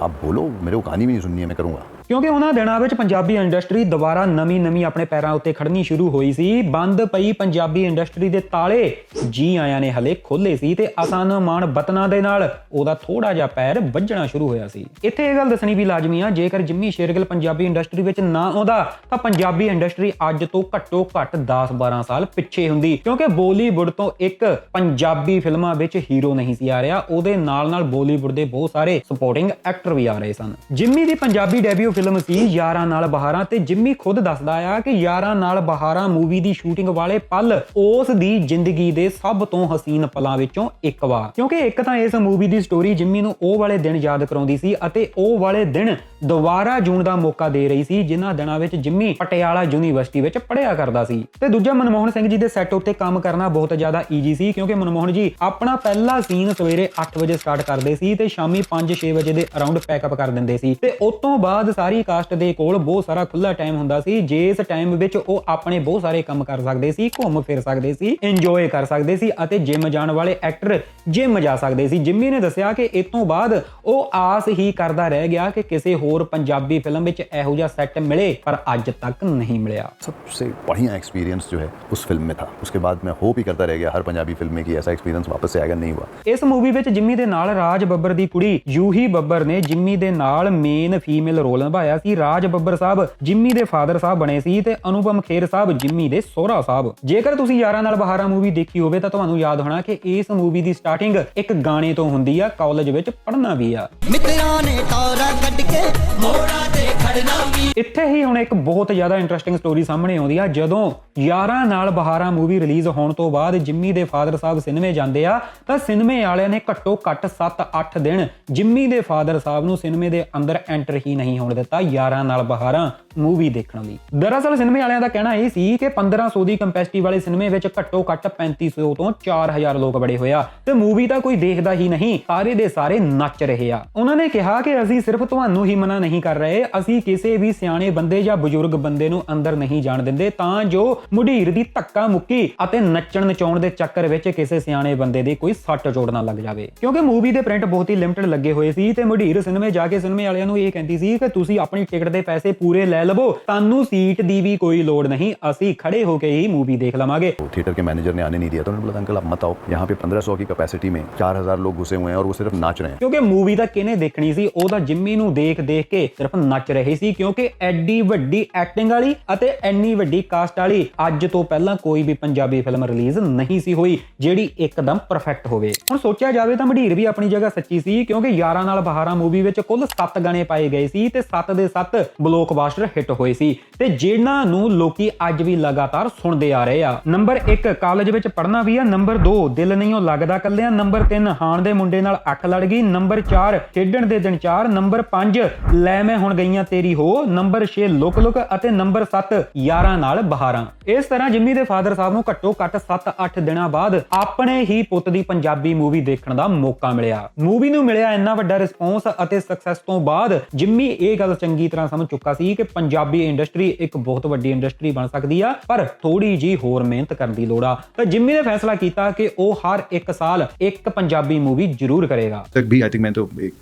ਆਪ ਬੋਲੋ, ਮੇਰੇ ਕਹਾਣੀ ਵੀ ਨਹੀਂ ਸੁਣਨੀ, ਮੈਂ ਕਰੂੰਗਾ। ਕਿਉਂਕਿ ਉਹਨਾਂ ਦਿਨਾਂ ਵਿੱਚ ਪੰਜਾਬੀ ਇੰਡਸਟਰੀ ਦੁਬਾਰਾ ਨਵੀਂ-ਨਵੀਂ ਆਪਣੇ ਪੈਰਾਂ ਉੱਤੇ ਖੜਨੀ ਸ਼ੁਰੂ ਹੋਈ ਸੀ। ਬੰਦ ਪਈ ਪੰਜਾਬੀ ਇੰਡਸਟਰੀ ਦੇ ਤਾਲੇ। ਜੀ ਆਇਆਂ ਨੇ ਹਲੇ ਖੋਲੇ ਸੀ ਤੇ ਆਸਾਨ ਮਾਨ ਬਤਨਾ ਦੇ ਨਾਲ ਉਹਦਾ ਥੋੜਾ ਜਿਹਾ ਪੈਰ ਵੱਜਣਾ ਸ਼ੁਰੂ ਹੋਇਆ ਸੀ। ਇੱਥੇ ਇਹ ਗੱਲ ਦੱਸਣੀ ਵੀ ਲਾਜ਼ਮੀ ਆ, ਜੇਕਰ ਜਿੰਮੀ ਸ਼ੇਰਗਿੱਲ ਪੰਜਾਬੀ ਇੰਡਸਟਰੀ ਵਿੱਚ ਨਾ ਆਉਂਦਾ, ਤਾਂ ਪੰਜਾਬੀ ਇੰਡਸਟਰੀ ਅੱਜ ਤੋਂ ਘੱਟੋ ਘੱਟ 10-12 ਸਾਲ ਪਿੱਛੇ ਹੁੰਦੀ। ਕਿਉਂਕਿ ਬਾਲੀਵੁੱਡ ਤੋਂ ਇੱਕ ਪੰਜਾਬੀ ਫਿਲਮਾਂ ਵਿੱਚ ਹੀਰੋ ਨਹੀਂ ਸੀ ਆ ਰਿਹਾ, ਉਹਦੇ ਨਾਲ-ਨਾਲ ਬਾਲੀਵੁੱਡ ਦੇ ਬਹੁਤ ਸਾਰੇ ਸਪੋਰਟਿੰਗ ਐਕਟਰ ਵੀ ਆ ਰਹੇ ਸਨ। ਜਿੰਮੀ ਦੀ ਪੰਜਾਬੀ ਡੈਬਿਊ ਫਿਲਮ ਸੀ ਯਾਰਾਂ ਨਾਲ ਬਹਾਰਾਂ ਤੇ ਜਿੰਮੀ ਖੁਦ ਦੱਸਦਾ ਆ ਕਿ ਯਾਰਾਂ ਨਾਲ ਬਹਾਰਾਂ ਮੂਵੀ ਦੀ ਸ਼ੂਟਿੰਗ ਵਾਲੇ ਪਲ ਉਸ ਦੀ ਜ਼ਿੰਦਗੀ ਦੇ ਸਭ ਤੋਂ ਹਸੀਨ ਪਲਾਂ ਵਿੱਚੋਂ ਇੱਕ ਵਾ। ਕਿਉਂਕਿ ਇੱਕ ਤਾਂ ਇਸ ਮੂਵੀ ਦੀ ਸਟੋਰੀ ਜਿੰਮੀ ਨੂੰ ਉਹ ਵਾਲੇ ਦਿਨ ਯਾਦ ਕਰਾਉਂਦੀ ਸੀ ਅਤੇ ਉਹ ਵਾਲੇ ਦਿਨ ਦੁਬਾਰਾ ਜੂਣ ਦਾ ਮੌਕਾ ਦੇ ਰਹੀ ਸੀ, ਜਿਨ੍ਹਾਂ ਦਿਨਾਂ ਵਿੱਚ ਜਿੰਮੀ ਪਟਿਆਲਾ ਯੂਨੀਵਰਸਿਟੀ ਵਿੱਚ ਪੜ੍ਹਿਆ ਕਰਦਾ ਸੀ। ਤੇ ਦੂਜਾ ਮਨਮੋਹਨ ਸਿੰਘ ਜੀ ਦੇ ਸੈੱਟ ਉੱਤੇ ਕੰਮ ਕਰਨਾ ਬਹੁਤ ਜ਼ਿਆਦਾ ਈਜੀ ਸੀ, ਕਿਉਂਕਿ ਮਨਮੋਹਨ ਜੀ ਆਪਣਾ ਪਹਿਲਾ ਸੀਨ ਸਵੇਰੇ 8 ਵਜੇ ਸਟਾਰਟ ਕਰਦੇ ਸੀ ਤੇ ਸ਼ਾਮੀ 5-6 ਵਜੇ ਦੇ ਅਰਾਊਂਡ ਪੈਕਅਪ ਕਰ ਦਿੰਦੇ ਸੀ। ਤੇ ਉਸ ਤੋਂ ਬਾਅਦ ਸਾਰੀ ਕਾਸਟ ਦੇ ਕੋਲ ਬਹੁਤ ਸਾਰਾ ਖੁੱਲਾ ਟਾਈਮ ਹੁੰਦਾ ਸੀ ਜਿਸ ਟਾਈਮ ਵਿੱਚ ਉਹ ਆਪਣੇ ਬਹੁਤ ਸਾਰੇ ਕੰਮ ਕਰ ਸਕਦੇ ਸੀ ਘੁੰਮ ਫਿਰ ਸਕਦੇ ਸੀ ਇੰਜੋਏ ਕਰ ਸਕਦੇ ਸੀ ਅਤੇ ਜਿਮ ਜਾਣ ਵਾਲੇ ਐਕਟਰ ਜਿਮ ਜਾ ਸਕਦੇ ਸੀ ਜਿੰਮੀ ਨੇ ਦੱਸਿਆ ਕਿ ਇਸ ਤੋਂ ਬਾਅਦ ਉਹ ਆਸ ਹੀ ਕਰਦਾ ਰਹਿ ਗਿਆ ਕਿ ਕਿਸੇ ਹੋਰ ਪੰਜਾਬੀ ਫਿਲਮ ਵਿੱਚ ਇਹੋ ਜਿਹਾ ਸੈੱਟ ਮਿਲੇ ਪਰ ਅੱਜ ਤੱਕ ਨਹੀਂ ਮਿਲਿਆ सबसे बढ़िया एक्सपीरियंस जो है उस फिल्म में था उसके बाद मैं होप ही करता रह गया हर पंजाबी फिल्म में कि ऐसा एक्सपीरियंस वापस से आएगा नहीं हुआ ਇਸ ਮੂਵੀ ਵਿੱਚ ਜਿੰਮੀ ਦੇ ਨਾਲ ਰਾਜ ਬੱਬਰ ਦੀ ਕੁੜੀ ਯੂਹੀ ਬੱਬਰ ਨੇ ਜਿੰਮੀ ਦੇ ਨਾਲ ਮੇਨ ਫੀਮੇਲ ਰੋਲ ਨਿਭਾਇਆ ਸੀ ਰਾਜ ਬੱਬਰ ਸਾਹਿਬ ਜਿੰਮੀ ਦੇ ਫਾਦਰ ਸਾਹਿਬ ਬਣੇ ਸੀ ਤੇ ਅਨੁਪਮ ਖੇਰ ਸਾਹਿਬ ਜਿੰਮੀ ਦੇ ਸੋਹਰਾ ਸਾਹਿਬ। ਜੇਕਰ ਤੁਸੀਂ ਯਾਰਾਂ ਨਾਲ ਬਹਾਰਾਂ ਮੂਵੀ ਦੇਖੀ ਹੋਵੇ ਤਾਂ ਤੁਹਾਨੂੰ ਯਾਦ ਹੋਣਾ ਕਿ ਇਸ ਮੂਵੀ ਦੀ ਸਟਾਰਟਿੰਗ ਇੱਕ ਗਾਣੇ ਤੋਂ ਹੁੰਦੀ ਆ ਕਾਲਜ ਵਿੱਚ ਪੜ੍ਹਨਾ ਵੀ ਆ। ਮਿੱਤਰਾਂ ਨੇ ਟੌਰਾ ਕੱਢ ਕੇ ਮੋੜਾ ਤੇ ਖੜਨਾ ਵੀ। ਇੱਥੇ ਹੀ ਹੁਣ ਇੱਕ ਬਹੁਤ ਜ਼ਿਆਦਾ ਇੰਟਰਸਟਿੰਗ ਸਟੋਰੀ ਸਾਹਮਣੇ ਆਉਂਦੀ ਆ ਜਦੋਂ ਯਾਰਾਂ ਨਾਲ ਬਹਾਰਾਂ ਮੂਵੀ ਰਿਲੀਜ਼ ਹੋਣ ਤੋਂ ਬਾਅਦ ਜਿੰਮੀ ਦੇ ਫਾਦਰ ਸਾਹਿਬ ਸਿਨੇਮੇ ਜਾਂਦੇ ਆ ਤਾਂ ਸਿਨੇਮੇ ਵਾਲਿਆਂ ਨੇ ਘੱਟੋ ਘੱਟ 7-8 ਦਿਨ ਜਿੰਮੀ ਦੇ ਫਾਦਰ ਸਾਹਿਬ ਨੂੰ ਸਿਨੇਮੇ ਦੇ ਅੰਦਰ ਐਂਟਰ ਹੀ ਨਹੀਂ ਹੋਣ ਦਿੱਤਾ ਯਾਰਾਂ ਨਾਲ ਬਹਾਰਾਂ ਮੂਵੀ ਦੇਖਣ ਲਈ ਦਰਅਸਲ ਸਿਨੇਮੇ ਵਾਲਿਆਂ ਦਾ ਕਹਿਣਾ ਇਹ ਸੀ ਕਿ 1500 ਦੀ ਕੰਪੈਸਿਟੀ ਵਾਲੇ ਸਿਨੇਮੇ ਵਿੱਚ ਘੱਟੋ ਘੱਟ 3500 ਤੋਂ 4000 ਲੋਕ ਬੜੇ ਹੋਇਆ ਤੇ ਮੂਵੀ ਤਾਂ ਕੋਈ ਦੇਖਦਾ ਹੀ ਨਹੀਂ, ਸਾਰੇ ਦੇ ਸਾਰੇ ਨੱਚ ਰਹੇ ਆ। ਉਹਨਾਂ ਨੇ ਕਿਹਾ ਕਿ ਅਸੀਂ ਸਿਰਫ ਤੁਹਾਨੂੰ ਹੀ ਮਨਾ ਨਹੀਂ ਕਰ ਰਹੇ, ਅਸੀਂ ਕਿਸੇ ਵੀ ਸਿਆਣੇ ਬੰਦੇ ਜਾਂ ਬਜ਼ੁਰਗ ਬੰਦੇ ਨੂੰ ਅੰਦਰ ਨਹੀਂ ਜਾਣ ਦਿੰਦੇ, ਤਾਂ ਜੋ ਮੁਢੀਰ ਦੀ ਧੱਕਾ ਮੁੱਕੀ ਅਤੇ ਨੱਚਣ ਨਚਾਉਣ ਦੇ ਚੱਕਰ ਵਿੱਚ ਕਿਸੇ ਸਿਆਣੇ ਬੰਦੇ ਦੀ ਕੋਈ ਸੱਟ ਚੋਟ ਨਾ ਲੱਗ ਜਾਵੇ। ਕਿਉਂਕਿ ਮੂਵੀ ਦੇ ਪ੍ਰਿੰਟ ਬਹੁਤ ਹੀ ਲਿਮਟਿਡ ਲੱਗੇ ਹੋਏ ਸੀ ਤੇ ਮੁਢੀਰ ਸਿਨੇਮੇ ਜਾ ਕੇ ਸਿਨੇਮੇ ਵਾਲਿਆਂ ਨੂੰ ਇਹ ਕਹਿੰਦੀ ਸੀ ਕਿ ਤੁਸੀਂ ਆਪਣੀ ਟਿਕਟ ਦੇ ਪੈਸੇ ਪੂਰੇ ਲੈ ਲਵੋ ਤੁਹਾਨੂੰ ਸੀਟ ਦੀ ਵੀ ਕੋਈ ਲੋੜ ਨਹੀਂ ਅਸੀਂ ਖੜੇ ਹੋ ਕੇ ਹੀ ਮੂਵੀ ਦੇਖ ਲਵਾਂਗੇ तो थिएटर के मैनेजर ने आने नहीं दिया तो उन्होंने बोला था, अंकल आप मत आओ यहाँ पे 1500 की कैपेसिटी में 4000 लोग घुसे हुए हैं और वो सिर्फ नाच रहे हैं ਕਿਉਂਕਿ ਮੂਵੀ ਤਾਂ ਕਿਹਨੇ ਦੇਖਣੀ ਸੀ ਉਹ ਤਾਂ ਜਿੰਮੀ ਨੂੰ ਦੇਖ ਦੇਖ ਕੇ ਸਿਰਫ ਨੱਚ ਰਹੇ ਸੀ ਕਿਉਂਕਿ ਐਡੀ ਵੱਡੀ ਐਕਟਿੰਗ ਵਾਲੀ ਅਤੇ ਐਨੀ ਵੱਡੀ ਕਾਸਟ ਵਾਲੀ ਅੱਜ ਤੋਂ ਪਹਿਲਾਂ ਕੋਈ ਵੀ ਪੰਜਾਬੀ ਫਿਲਮ ਰਿਲੀਜ਼ ਨਹੀਂ ਸੀ ਹੋਈ ਜਿਹੜੀ ਇੱਕਦਮ ਪਰਫੈਕਟ ਹੋਵੇ ਹੁਣ ਸੋਚਿਆ ਜਾਵੇ ਤਾਂ ਮਢੀਰ ਵੀ ਆਪਣੀ ਜਗ੍ਹਾ ਸੱਚੀ ਸੀ ਕਿਉਂਕਿ ਯਾਰਾਂ ਨਾਲ ਬਹਾਰਾਂ ਮੂਵੀ ਵਿੱਚ ਕੁੱਲ 7 ਗਾਣੇ ਪਾਏ ਗਏ ਸੀ ਤੇ 7 ਦੇ 7 ਬਲੋਕਬਾਸਟਰ ਹਿੱਟ ਹੋਏ ਸੀ ਤੇ ਜਿਨ੍ਹਾਂ ਨੂੰ ਲੋਕੀ ਅੱਜ ਵੀ ਲਗਾਤਾਰ ਸੁਣਦੇ ਆ ਰਹੇ ਆ। ਨੰਬਰ 1 ਕਾਲਜ ਵਿੱਚ ਪੜ੍ਹਨਾ ਵੀ ਆ, ਨੰਬਰ 2 ਦਿਲ ਨਹੀਂ ਉਹ ਲੱਗਦਾ ਕੱਲਿਆਂ, ਨੰਬਰ 3 ਹਾਣ ਦੇ ਮੁੰਡੇ ਨਾਲ ਅੱਖ ਲੜ ਗਈ, ਨੰਬਰ 4 ਖੇਡਣ ਦੇ ਦਿਨ 4 ਨੰਬਰ 5 ਲੈ ਮੈਂ ਹੁਣ ਗਈਆਂ ਤੇਰੀ ਹੋ, ਨੰਬਰ 6 ਲੁਕ ਲੁਕ ਅਤੇ ਨੰਬਰ 7 ਯਾਰਾਂ ਨਾਲ ਬਹਾਰਾਂ। ਇਸ ਤਰ੍ਹਾਂ ਜਿੰਮੀ ਦੇ ਫਾਦਰ ਸਾਹਿਬ ਨੂੰ ਘੱਟੋ ਘੱਟ 7-8 ਦਿਨਾਂ ਬਾਅਦ ਆਪਣੇ ਹੀ ਪੁੱਤ ਦੀ ਪੰਜਾਬੀ ਮੂਵੀ ਦੇਖਣ ਦਾ ਮੌਕਾ ਮਿਲਿਆ। ਮੂਵੀ ਨੂੰ ਮਿਲਿਆ ਇੰਨਾ ਵੱਡਾ ਰਿਸਪੌਂਸ ਅਤੇ ਸਕਸੈਸ ਤੋਂ ਬਾਅਦ ਜਿੰਮੀ ਇਹ ਗੱਲ ਗੱਲ ਚੰਗੀ ਤਰ੍ਹਾਂ ਸਮਝ ਚੁੱਕਾ ਸੀ ਕਿ ਪੰਜਾਬੀ ਇੰਡਸਟਰੀ ਇੱਕ ਬਹੁਤ ਵੱਡੀ ਇੰਡਸਟਰੀ ਬਣ ਸਕਦੀ ਆ ਪਰ ਥੋੜੀ ਜੀ ਹੋਰ ਮਿਹਨਤ ਕਰਨ ਦੀ ਲੋੜ ਆ। ਤਾਂ ਜਿੰਮੀ ਨੇ ਫੈਸਲਾ ਕੀਤਾ ਕਿ ਉਹ ਹਰ ਇੱਕ ਸਾਲ ਇੱਕ ਪੰਜਾਬੀ ਮੂਵੀ ਜ਼ਰੂਰ ਕਰੇਗਾ। ਤੱਕ ਵੀ ਆਈ ਥਿੰਕ ਮੈਂ ਤਾਂ ਇੱਕ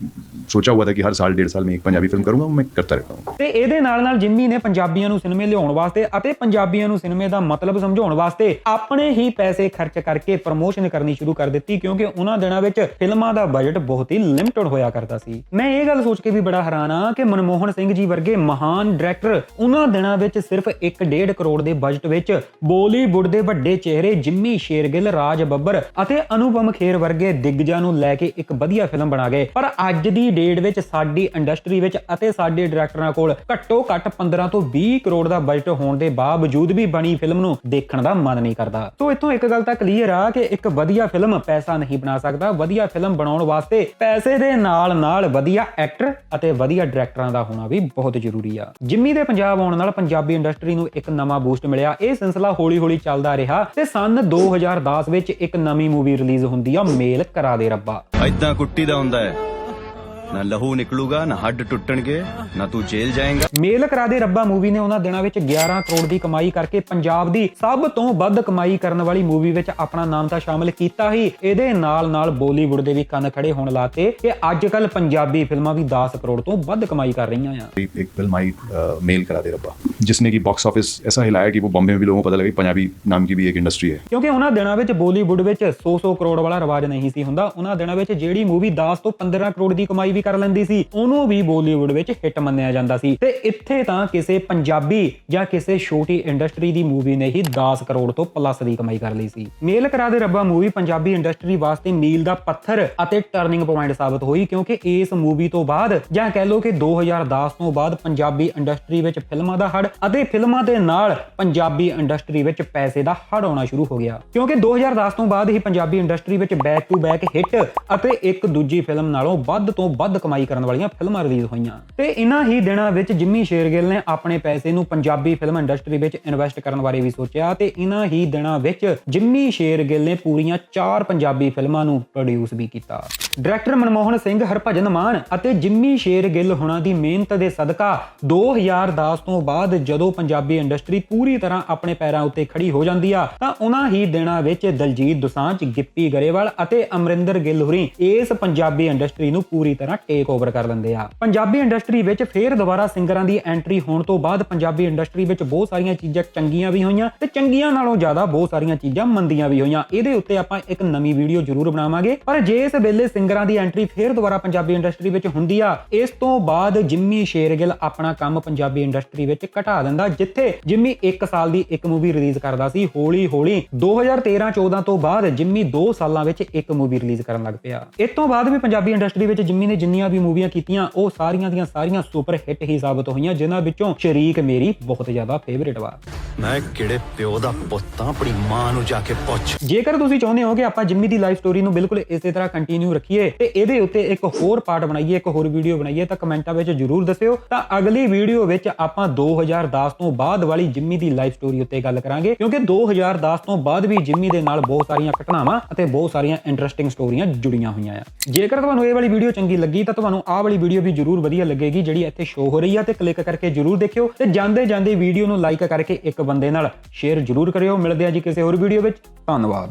ਸੋਚਿਆ ਹੋਇਆ ਸੀ ਕਿ ਹਰ ਸਾਲ ਡੇਢ ਸਾਲ ਮੈਂ ਇੱਕ ਪੰਜਾਬੀ ਫਿਲਮ ਕਰੂੰਗਾ ਮੈਂ ਕਰਤਾ ਰਹੂੰਗਾ ਤੇ ਇਹਦੇ ਨਾਲ ਨਾਲ ਜਿੰਮੀ ਨੇ ਪੰਜਾਬੀਆਂ ਨੂੰ ਸਿਨੇਮੇ ਲਿਆਉਣ ਵਾਸਤੇ ਅਤੇ ਪੰਜਾਬੀਆਂ ਨੂੰ ਸਿਨੇਮੇ ਦਾ ਮਤਲਬ ਸਮਝਾਉਣ ਵਾਸਤੇ ਆਪਣੇ ਹੀ ਪੈਸੇ ਖਰਚ ਕਰਕੇ ਪ੍ਰਮੋਸ਼ਨ ਕਰਨੀ ਸ਼ੁਰੂ ਕਰ ਦਿੱਤੀ ਕਿਉਂਕਿ ਉਹਨਾਂ ਦਿਨਾਂ ਵਿੱਚ ਫਿਲਮਾਂ ਦਾ ਬਜਟ ਬਹੁਤ ਹੀ ਲਿਮਟਿਡ ਹੋਇਆ ਕਰਦਾ ਸੀ। ਮੈਂ ਇਹ ਗੱਲ ਸੋਚ ਕੇ ਵੀ ਬੜਾ ਹੈਰਾਨ ਆ ਕਿ ਮਨਮੋਹ ਮਨਮੋਹਨ ਸਿੰਘ ਜੀ ਵਰਗੇ ਮਹਾਨ ਡਾਇਰੈਕਟਰ ਉਹਨਾਂ ਦਿਨਾਂ ਵਿੱਚ ਸਿਰਫ 1.5 ਕਰੋੜ ਦੇ ਬਜਟ ਵਿੱਚ ਬਾਲੀਵੁੱਡ ਦੇ ਵੱਡੇ ਚਿਹਰੇ ਜਿੰਮੀ ਸ਼ੇਰਗਿੱਲ, ਰਾਜ ਬੱਬਰ ਅਤੇ ਅਨੁਪਮ ਖੇਰ ਵਰਗੇ ਦਿੱਗਜਾਂ ਨੂੰ ਲੈ ਕੇ ਇੱਕ ਵਧੀਆ ਫਿਲਮ ਬਣਾ ਗਏ। ਪਰ ਅੱਜ ਦੀ ਡੇਟ ਵਿੱਚ ਸਾਡੀ ਇੰਡਸਟਰੀ ਵਿੱਚ ਅਤੇ ਸਾਡੇ ਡਾਇਰੈਕਟਰਾਂ ਕੋਲ ਘੱਟੋ ਘੱਟ 15 ਤੋਂ 20 ਕਰੋੜ ਦਾ ਬਜਟ ਹੋਣ ਦੇ ਬਾਵਜੂਦ ਵੀ ਬਣੀ ਫਿਲਮ ਨੂੰ ਦੇਖਣ ਦਾ ਮਨ ਨਹੀਂ ਕਰਦਾ। ਸੋ ਇੱਥੋਂ ਇੱਕ ਗੱਲ ਤਾਂ ਕਲੀਅਰ ਆ ਕਿ ਇੱਕ ਵਧੀਆ ਫਿਲਮ ਪੈਸਾ ਨਹੀਂ ਬਣਾ ਸਕਦਾ। ਵਧੀਆ ਫਿਲਮ ਬਣਾਉਣ ਵਾਸਤੇ ਪੈਸੇ ਦੇ ਨਾਲ ਨਾਲ ਵਧੀਆ ਐਕਟਰ ਅਤੇ ਵਧੀਆ ਡਾਇਰੈਕਟਰਾਂ ਦਾ ਹੋਣਾ ਵੀ ਬਹੁਤ ਜ਼ਰੂਰੀ ਆ। ਜਿੰਮੀ ਦੇ ਪੰਜਾਬ ਆਉਣ ਨਾਲ ਪੰਜਾਬੀ ਇੰਡਸਟਰੀ ਨੂੰ ਇੱਕ ਨਵਾਂ ਬੂਸਟ ਮਿਲਿਆ। ਇਹ ਸਿਲਸਿਲਾ ਹੌਲੀ-ਹੌਲੀ ਚੱਲਦਾ ਰਿਹਾ ਤੇ ਸਨ 2010 ਵਿੱਚ ਇੱਕ ਨਵੀਂ ਮੂਵੀ ਰਿਲੀਜ਼ ਹੁੰਦੀ ਆ, ਮੇਲ ਕਰਾ ਦੇ ਰੱਬਾ। ਇਦਾਂ ਕੁੱਟੀ ਦਾ ਹੁੰਦਾ ਹੈ। ਨਾ ਲਹੂ ਨਿਕਲੂਗਾ ਨਾ ਹੱਡ ਟੁੱਟਣਗੇ ਨਾ ਤੂੰ ਜੇਲ੍ਹ ਜਾਏਂਗਾ। ਮੇਲ ਕਰਾ ਦੇ ਰੱਬਾ ਮੂਵੀ ਨੇ ਉਹਨਾਂ ਦਿਨਾਂ ਵਿੱਚ 11 ਕਰੋੜ ਦੀ ਕਮਾਈ ਕਰਕੇ ਪੰਜਾਬ ਦੀ ਸਭ ਤੋਂ ਵੱਧ ਕਮਾਈ ਕਰਨ ਵਾਲੀ ਮੂਵੀ ਵਿੱਚ ਆਪਣਾ ਨਾਮ ਤਾਂ ਸ਼ਾਮਲ ਕੀਤਾ ਹੀ। ਇਹਦੇ ਨਾਲ-ਨਾਲ ਬਾਲੀਵੁੱਡ ਦੇ ਵੀ ਕੰਨ ਖੜੇ ਹੋਣ ਲਾਤੇ ਕਿ ਅੱਜਕੱਲ ਪੰਜਾਬੀ ਫਿਲਮਾਂ ਵੀ 10 ਕਰੋੜ ਤੋਂ ਵੱਧ ਕਮਾਈ ਕਰ ਰਹੀਆਂ ਆ। ਇੱਕ ਫਿਲਮ ਆਈ ਮੇਲ ਕਰਾ ਦੇ ਰੱਬਾ ਜਿਸਨੇ ਕਿ ਬਾਕਸ ਆਫਿਸ ਐਸਾ ਹਿਲਾਇਆ ਕਿ ਉਹ ਬੰਬੇ ਵਿੱਚ ਵੀ ਲੋਕਾਂ ਨੂੰ ਪਤਾ ਲੱਗਾ ਕਿ ਪੰਜਾਬੀ ਨਾਮ ਦੀ ਵੀ ਇੱਕ ਇੰਡਸਟਰੀ ਹੈ। ਕਿਉਂਕਿ ਉਹਨਾਂ ਦਿਨਾਂ ਵਿੱਚ ਬਾਲੀਵੁੱਡ ਵਿੱਚ 100-100 ਕਰੋੜ ਵਾਲਾ ਰਿਵਾਜ ਨਹੀਂ ਸੀ ਹੁੰਦਾ। ਉਹਨਾਂ ਦਿਨਾਂ ਵਿੱਚ ਜਿਹੜੀ ਮੂਵੀ 10 ਤੋਂ 15 ਕਰੋੜ ਦੀ ਕਮਾਈ ਵੀ ਕਰ ਲੈਂਦੀ ਸੀ। ਉਹਨੂੰ ਵੀ ਬਾਲੀਵੁੱਡ ਵਿੱਚ ਹਿੱਟ ਮੰਨਿਆ ਜਾਂਦਾ ਸੀ। ਤੇ ਇੱਥੇ ਤਾਂ ਕਿਸੇ ਪੰਜਾਬੀ ਜਾਂ ਕਿਸੇ ਛੋਟੀ ਇੰਡਸਟਰੀ ਦੀ ਮੂਵੀ ਨੇ ਹੀ 10 ਕਰੋੜ ਤੋਂ ਪਲੱਸ ਦੀ ਕਮਾਈ ਕਰ ਲਈ ਸੀ। ਮੇਲ ਕਰਾ ਦੇ ਰੱਬਾ ਮੂਵੀ ਪੰਜਾਬੀ ਇੰਡਸਟਰੀ ਵਾਸਤੇ ਮੀਲ ਦਾ ਪੱਥਰ ਅਤੇ ਟਰਨਿੰਗ ਪੁਆਇੰਟ ਸਾਬਤ ਹੋਈ ਕਿਉਂਕਿ ਇਸ ਮੂਵੀ ਤੋਂ ਬਾਅਦ ਜਾਂ ਕਹਿ ਲਓ ਕਿ 2010 ਤੋਂ ਬਾਅਦ ਪੰਜਾਬੀ ਇੰਡਸਟਰੀ ਵਿੱਚ ਫਿਲਮਾਂ ਦਾ ਹੜ ਅਤੇ ਫਿਲਮਾਂ ਦੇ ਨਾਲ ਪੰਜਾਬੀ ਇੰਡਸਟਰੀ ਵਿੱਚ ਪੈਸੇ ਦਾ ਹੜ ਆਉਣਾ ਸ਼ੁਰੂ ਹੋ ਗਿਆ। ਕਿਉਂਕਿ 2010 ਤੋਂ ਬਾਅਦ ਹੀ ਪੰਜਾਬੀ ਇੰਡਸਟਰੀ ਵਿੱਚ ਬੈਕ ਟੂ ਬੈਕ ਹਿੱਟ ਅਤੇ ਇੱਕ ਦੂਜੀ ਫਿਲਮ ਨਾਲੋਂ ਵੱਧ ਤੋਂ ਵੱਧ ਕਮਾਈ ਕਰਨ ਵਾਲੀਆਂ ਫਿਲਮਾਂ ਰਿਲੀਜ਼ ਹੋਈਆਂ। ਤੇ ਇਨ੍ਹਾਂ ਹੀ ਦਿਨਾਂ ਵਿੱਚ ਜਿੰਮੀ ਸ਼ੇਰਗਿੱਲ ਨੇ ਆਪਣੇ ਪੈਸੇ ਨੂੰ ਪੰਜਾਬੀ ਫਿਲਮ ਇੰਡਸਟਰੀ ਵਿੱਚ ਇਨਵੈਸਟ ਕਰਨ ਬਾਰੇ ਵੀ ਸੋਚਿਆ ਤੇ ਇਨ੍ਹਾਂ ਹੀ ਦਿਨਾਂ ਵਿੱਚ ਜਿੰਮੀ ਸ਼ੇਰਗਿੱਲ ਨੇ ਪੂਰੀਆਂ 4 ਪੰਜਾਬੀ ਫਿਲਮਾਂ ਨੂੰ ਪ੍ਰੋਡਿਊਸ ਵੀ ਕੀਤਾ। ਡਾਇਰੈਕਟਰ ਮਨਮੋਹਨ ਸਿੰਘ, ਹਰਭਜਨ ਮਾਨ ਅਤੇ ਜਿੰਮੀ ਸ਼ੇਰਗਿੱਲ ਹੁਣਾਂ ਦੀ ਮਿਹਨਤ ਦੇ ਸਦਕਾ 2010 ਤੋਂ ਬਾਅਦ ਜਦੋਂ ਪੰਜਾਬੀ ਇੰਡਸਟਰੀ ਪੂਰੀ ਤਰ੍ਹਾਂ ਆਪਣੇ ਪੈਰਾਂ ਉੱਤੇ ਖੜੀ ਹੋ ਜਾਂਦੀ ਆ, ਤਾਂ ਉਹਨਾਂ ਹੀ ਦਿਨਾਂ ਵਿੱਚ ਦਲਜੀਤ ਦੋਸਾਂਝ, ਗਿੱਪੀ ਗਰੇਵਾਲ ਅਤੇ ਅਮਰਿੰਦਰ ਗਿੱਲ ਹੁਰੀ ਇਸ ਪੰਜਾਬੀ ਇੰਡਸਟਰੀ ਨੂੰ ਪੂਰੀ ਤਰ੍ਹਾਂ ਟੇਕ ਓਵਰ ਕਰ ਲੈਂਦੇ ਆ। ਪੰਜਾਬੀ ਇੰਡਸਟਰੀ ਵਿੱਚ ਫੇਰ ਦੁਬਾਰਾ ਸਿੰਗਰਾਂ ਦੀ ਐਂਟਰੀ ਹੋਣ ਤੋਂ ਬਾਅਦ ਪੰਜਾਬੀ ਇੰਡਸਟਰੀ ਵਿੱਚ ਬਹੁਤ ਸਾਰੀਆਂ ਚੀਜ਼ਾਂ ਚੰਗੀਆਂ ਵੀ ਹੋਈਆਂ ਤੇ ਚੰਗੀਆਂ ਨਾਲੋਂ ਜ਼ਿਆਦਾ ਬਹੁਤ ਸਾਰੀਆਂ ਚੀਜ਼ਾਂ ਮੰਦੀਆਂ ਵੀ ਹੋਈਆਂ। ਇਹਦੇ ਉੱਤੇ ਆਪਾਂ ਇੱਕ ਨਵੀਂ ਵੀਡੀਓ ਜ਼ਰੂਰ ਬਣਾਵਾਂਗੇ। ਪਰ ਜੇ ਇਸ ਵੇਲੇ ਸਿੰਗਰਾਂ ਦੀ ਐਂਟਰੀ ਫੇਰ ਦੁਬਾਰਾ ਪੰਜਾਬੀ ਇੰਡਸਟਰੀ ਵਿੱਚ ਹੁੰਦੀ ਆ, ਇਸ ਤੋਂ ਬਾਅਦ ਜਿੰਮੀ ਸ਼ੇਰਗਿੱਲ ਆਪਣਾ ਕੰਮ ਪੰਜਾਬੀ ਇੰਡਸਟਰੀ ਵਿੱਚ ਘਟਾ ਦਿੰਦਾ, ਜਿੱਥੇ ਜਿੰਮੀ 1 ਸਾਲ ਦੀ ਇੱਕ ਮੂਵੀ ਰਿਲੀਜ਼ ਕਰਦਾ ਸੀ, ਹੌਲੀ ਹੌਲੀ 2013-14 ਤੋਂ ਬਾਅਦ ਜਿੰਮੀ 2 ਸਾਲਾਂ ਵਿੱਚ ਇੱਕ ਮੂਵੀ ਰਿਲੀਜ਼ ਕਰਨ ਲੱਗ ਪਿਆ। ਇਸ ਤੋਂ ਬਾਅਦ ਵੀ ਪੰਜਾਬੀ ਇੰਡਸਟਰੀ ਵਿੱਚ ਜਿੰਮੀ ਨੇ ਜਿੰਨੀਆਂ ਵੀ ਮੂਵੀਆਂ ਕੀਤੀਆਂ ਉਹ ਸਾਰੀਆਂ ਦੀਆਂ ਸਾਰੀਆਂ ਸੁਪਰ ਹਿੱਟ ਹੀ ਸਾਬਤ ਹੋਈਆਂ ਜਿਨ੍ਹਾਂ ਵਿੱਚੋਂ ਸ਼ਰੀਕ ਮੇਰੀ ਬਹੁਤ ਜ਼ਿਆਦਾ ਫੇਵਰੇਟ ਵਾ ਮੈਂ ਕਿਹੜੇ ਪਿਓ ਦਾ ਪੁੱਤਾਂ ਆਪਣੀ ਮਾਂ ਨੂੰ ਜਾ ਕੇ ਪੁੱਛ। ਜੇਕਰ ਤੁਸੀਂ ਚਾਹੁੰਦੇ ਹੋ ਕਿ ਆਪਾਂ ਜਿੰਮੀ ਦੀ ਲਾਈਫ ਸਟੋਰੀ ਨੂੰ ਬਿਲਕੁਲ ਇਸੇ ਤਰ੍ਹਾਂ ਕੰਟੀਨਿਊ ਰੱਖੀਏ ਤੇ ਇਹਦੇ ਉੱਤੇ ਇੱਕ ਹੋਰ ਪਾਰਟ ਬਣਾਈਏ ਇੱਕ ਹੋਰ ਵੀਡੀਓ ਬਣਾਈਏ ਤਾਂ ਕਮੈਂਟਾਂ ਵਿੱਚ ਜਰੂਰ ਦੱਸਿਓ। ਤਾਂ ਅਗਲੀ ਵੀਡੀਓ ਵਿੱਚ ਆਪਾਂ 2010 ਤੋਂ ਬਾਅਦ ਵਾਲੀ ਜਿੰਮੀ ਦੀ ਲਾਈਫ ਸਟੋਰੀ ਉੱਤੇ ਗੱਲ ਕਰਾਂਗੇ ਕਿਉਂਕਿ 2010 ਤੋਂ ਬਾਅਦ ਵੀ ਜਿੰਮੀ ਦੇ ਨਾਲ ਬਹੁਤ ਸਾਰੀਆਂ ਘਟਨਾਵਾਂ ਅਤੇ ਬਹੁਤ ਸਾਰੀਆਂ ਇੰਟਰਸਟਿੰਗ ਸਟੋਰੀਆਂ ਜੁੜੀਆਂ ਹੋਈਆਂ ਆ। ਜੇਕਰ ਤੁਹਾਨੂੰ ਇਹ ਵਾਲੀ ਵੀਡੀਓ ਚੰਗੀ ਲੱਗੀ ਤਾਂ ਤੁਹਾਨੂੰ ਆਹ ਵਾਲੀ ਵੀਡੀਓ ਵੀ ਜਰੂਰ ਵਧੀਆ ਲੱਗੇਗੀ ਜਿਹੜੀ ਇੱਥੇ ਸ਼ੋ ਹੋ ਰਹੀ ਆ ਤੇ ਕਲਿੱਕ ਕਰਕੇ ਜਰੂਰ ਦੇਖਿਓ ਤੇ ਜਾਂਦੇ ਜਾਂਦੇ ਵੀਡੀਓ ਨੂੰ ਲਾਈਕ ਕਰਕੇ ਇੱਕ ਬੰਦੇ ਨਾਲ ਸ਼ੇਅਰ ਜਰੂਰ ਕਰਿਓ। ਮਿਲਦੇ ਆ ਜੀ ਕਿਸੇ ਹੋਰ ਵੀਡੀਓ ਵਿੱਚ। ਧੰਨਵਾਦ।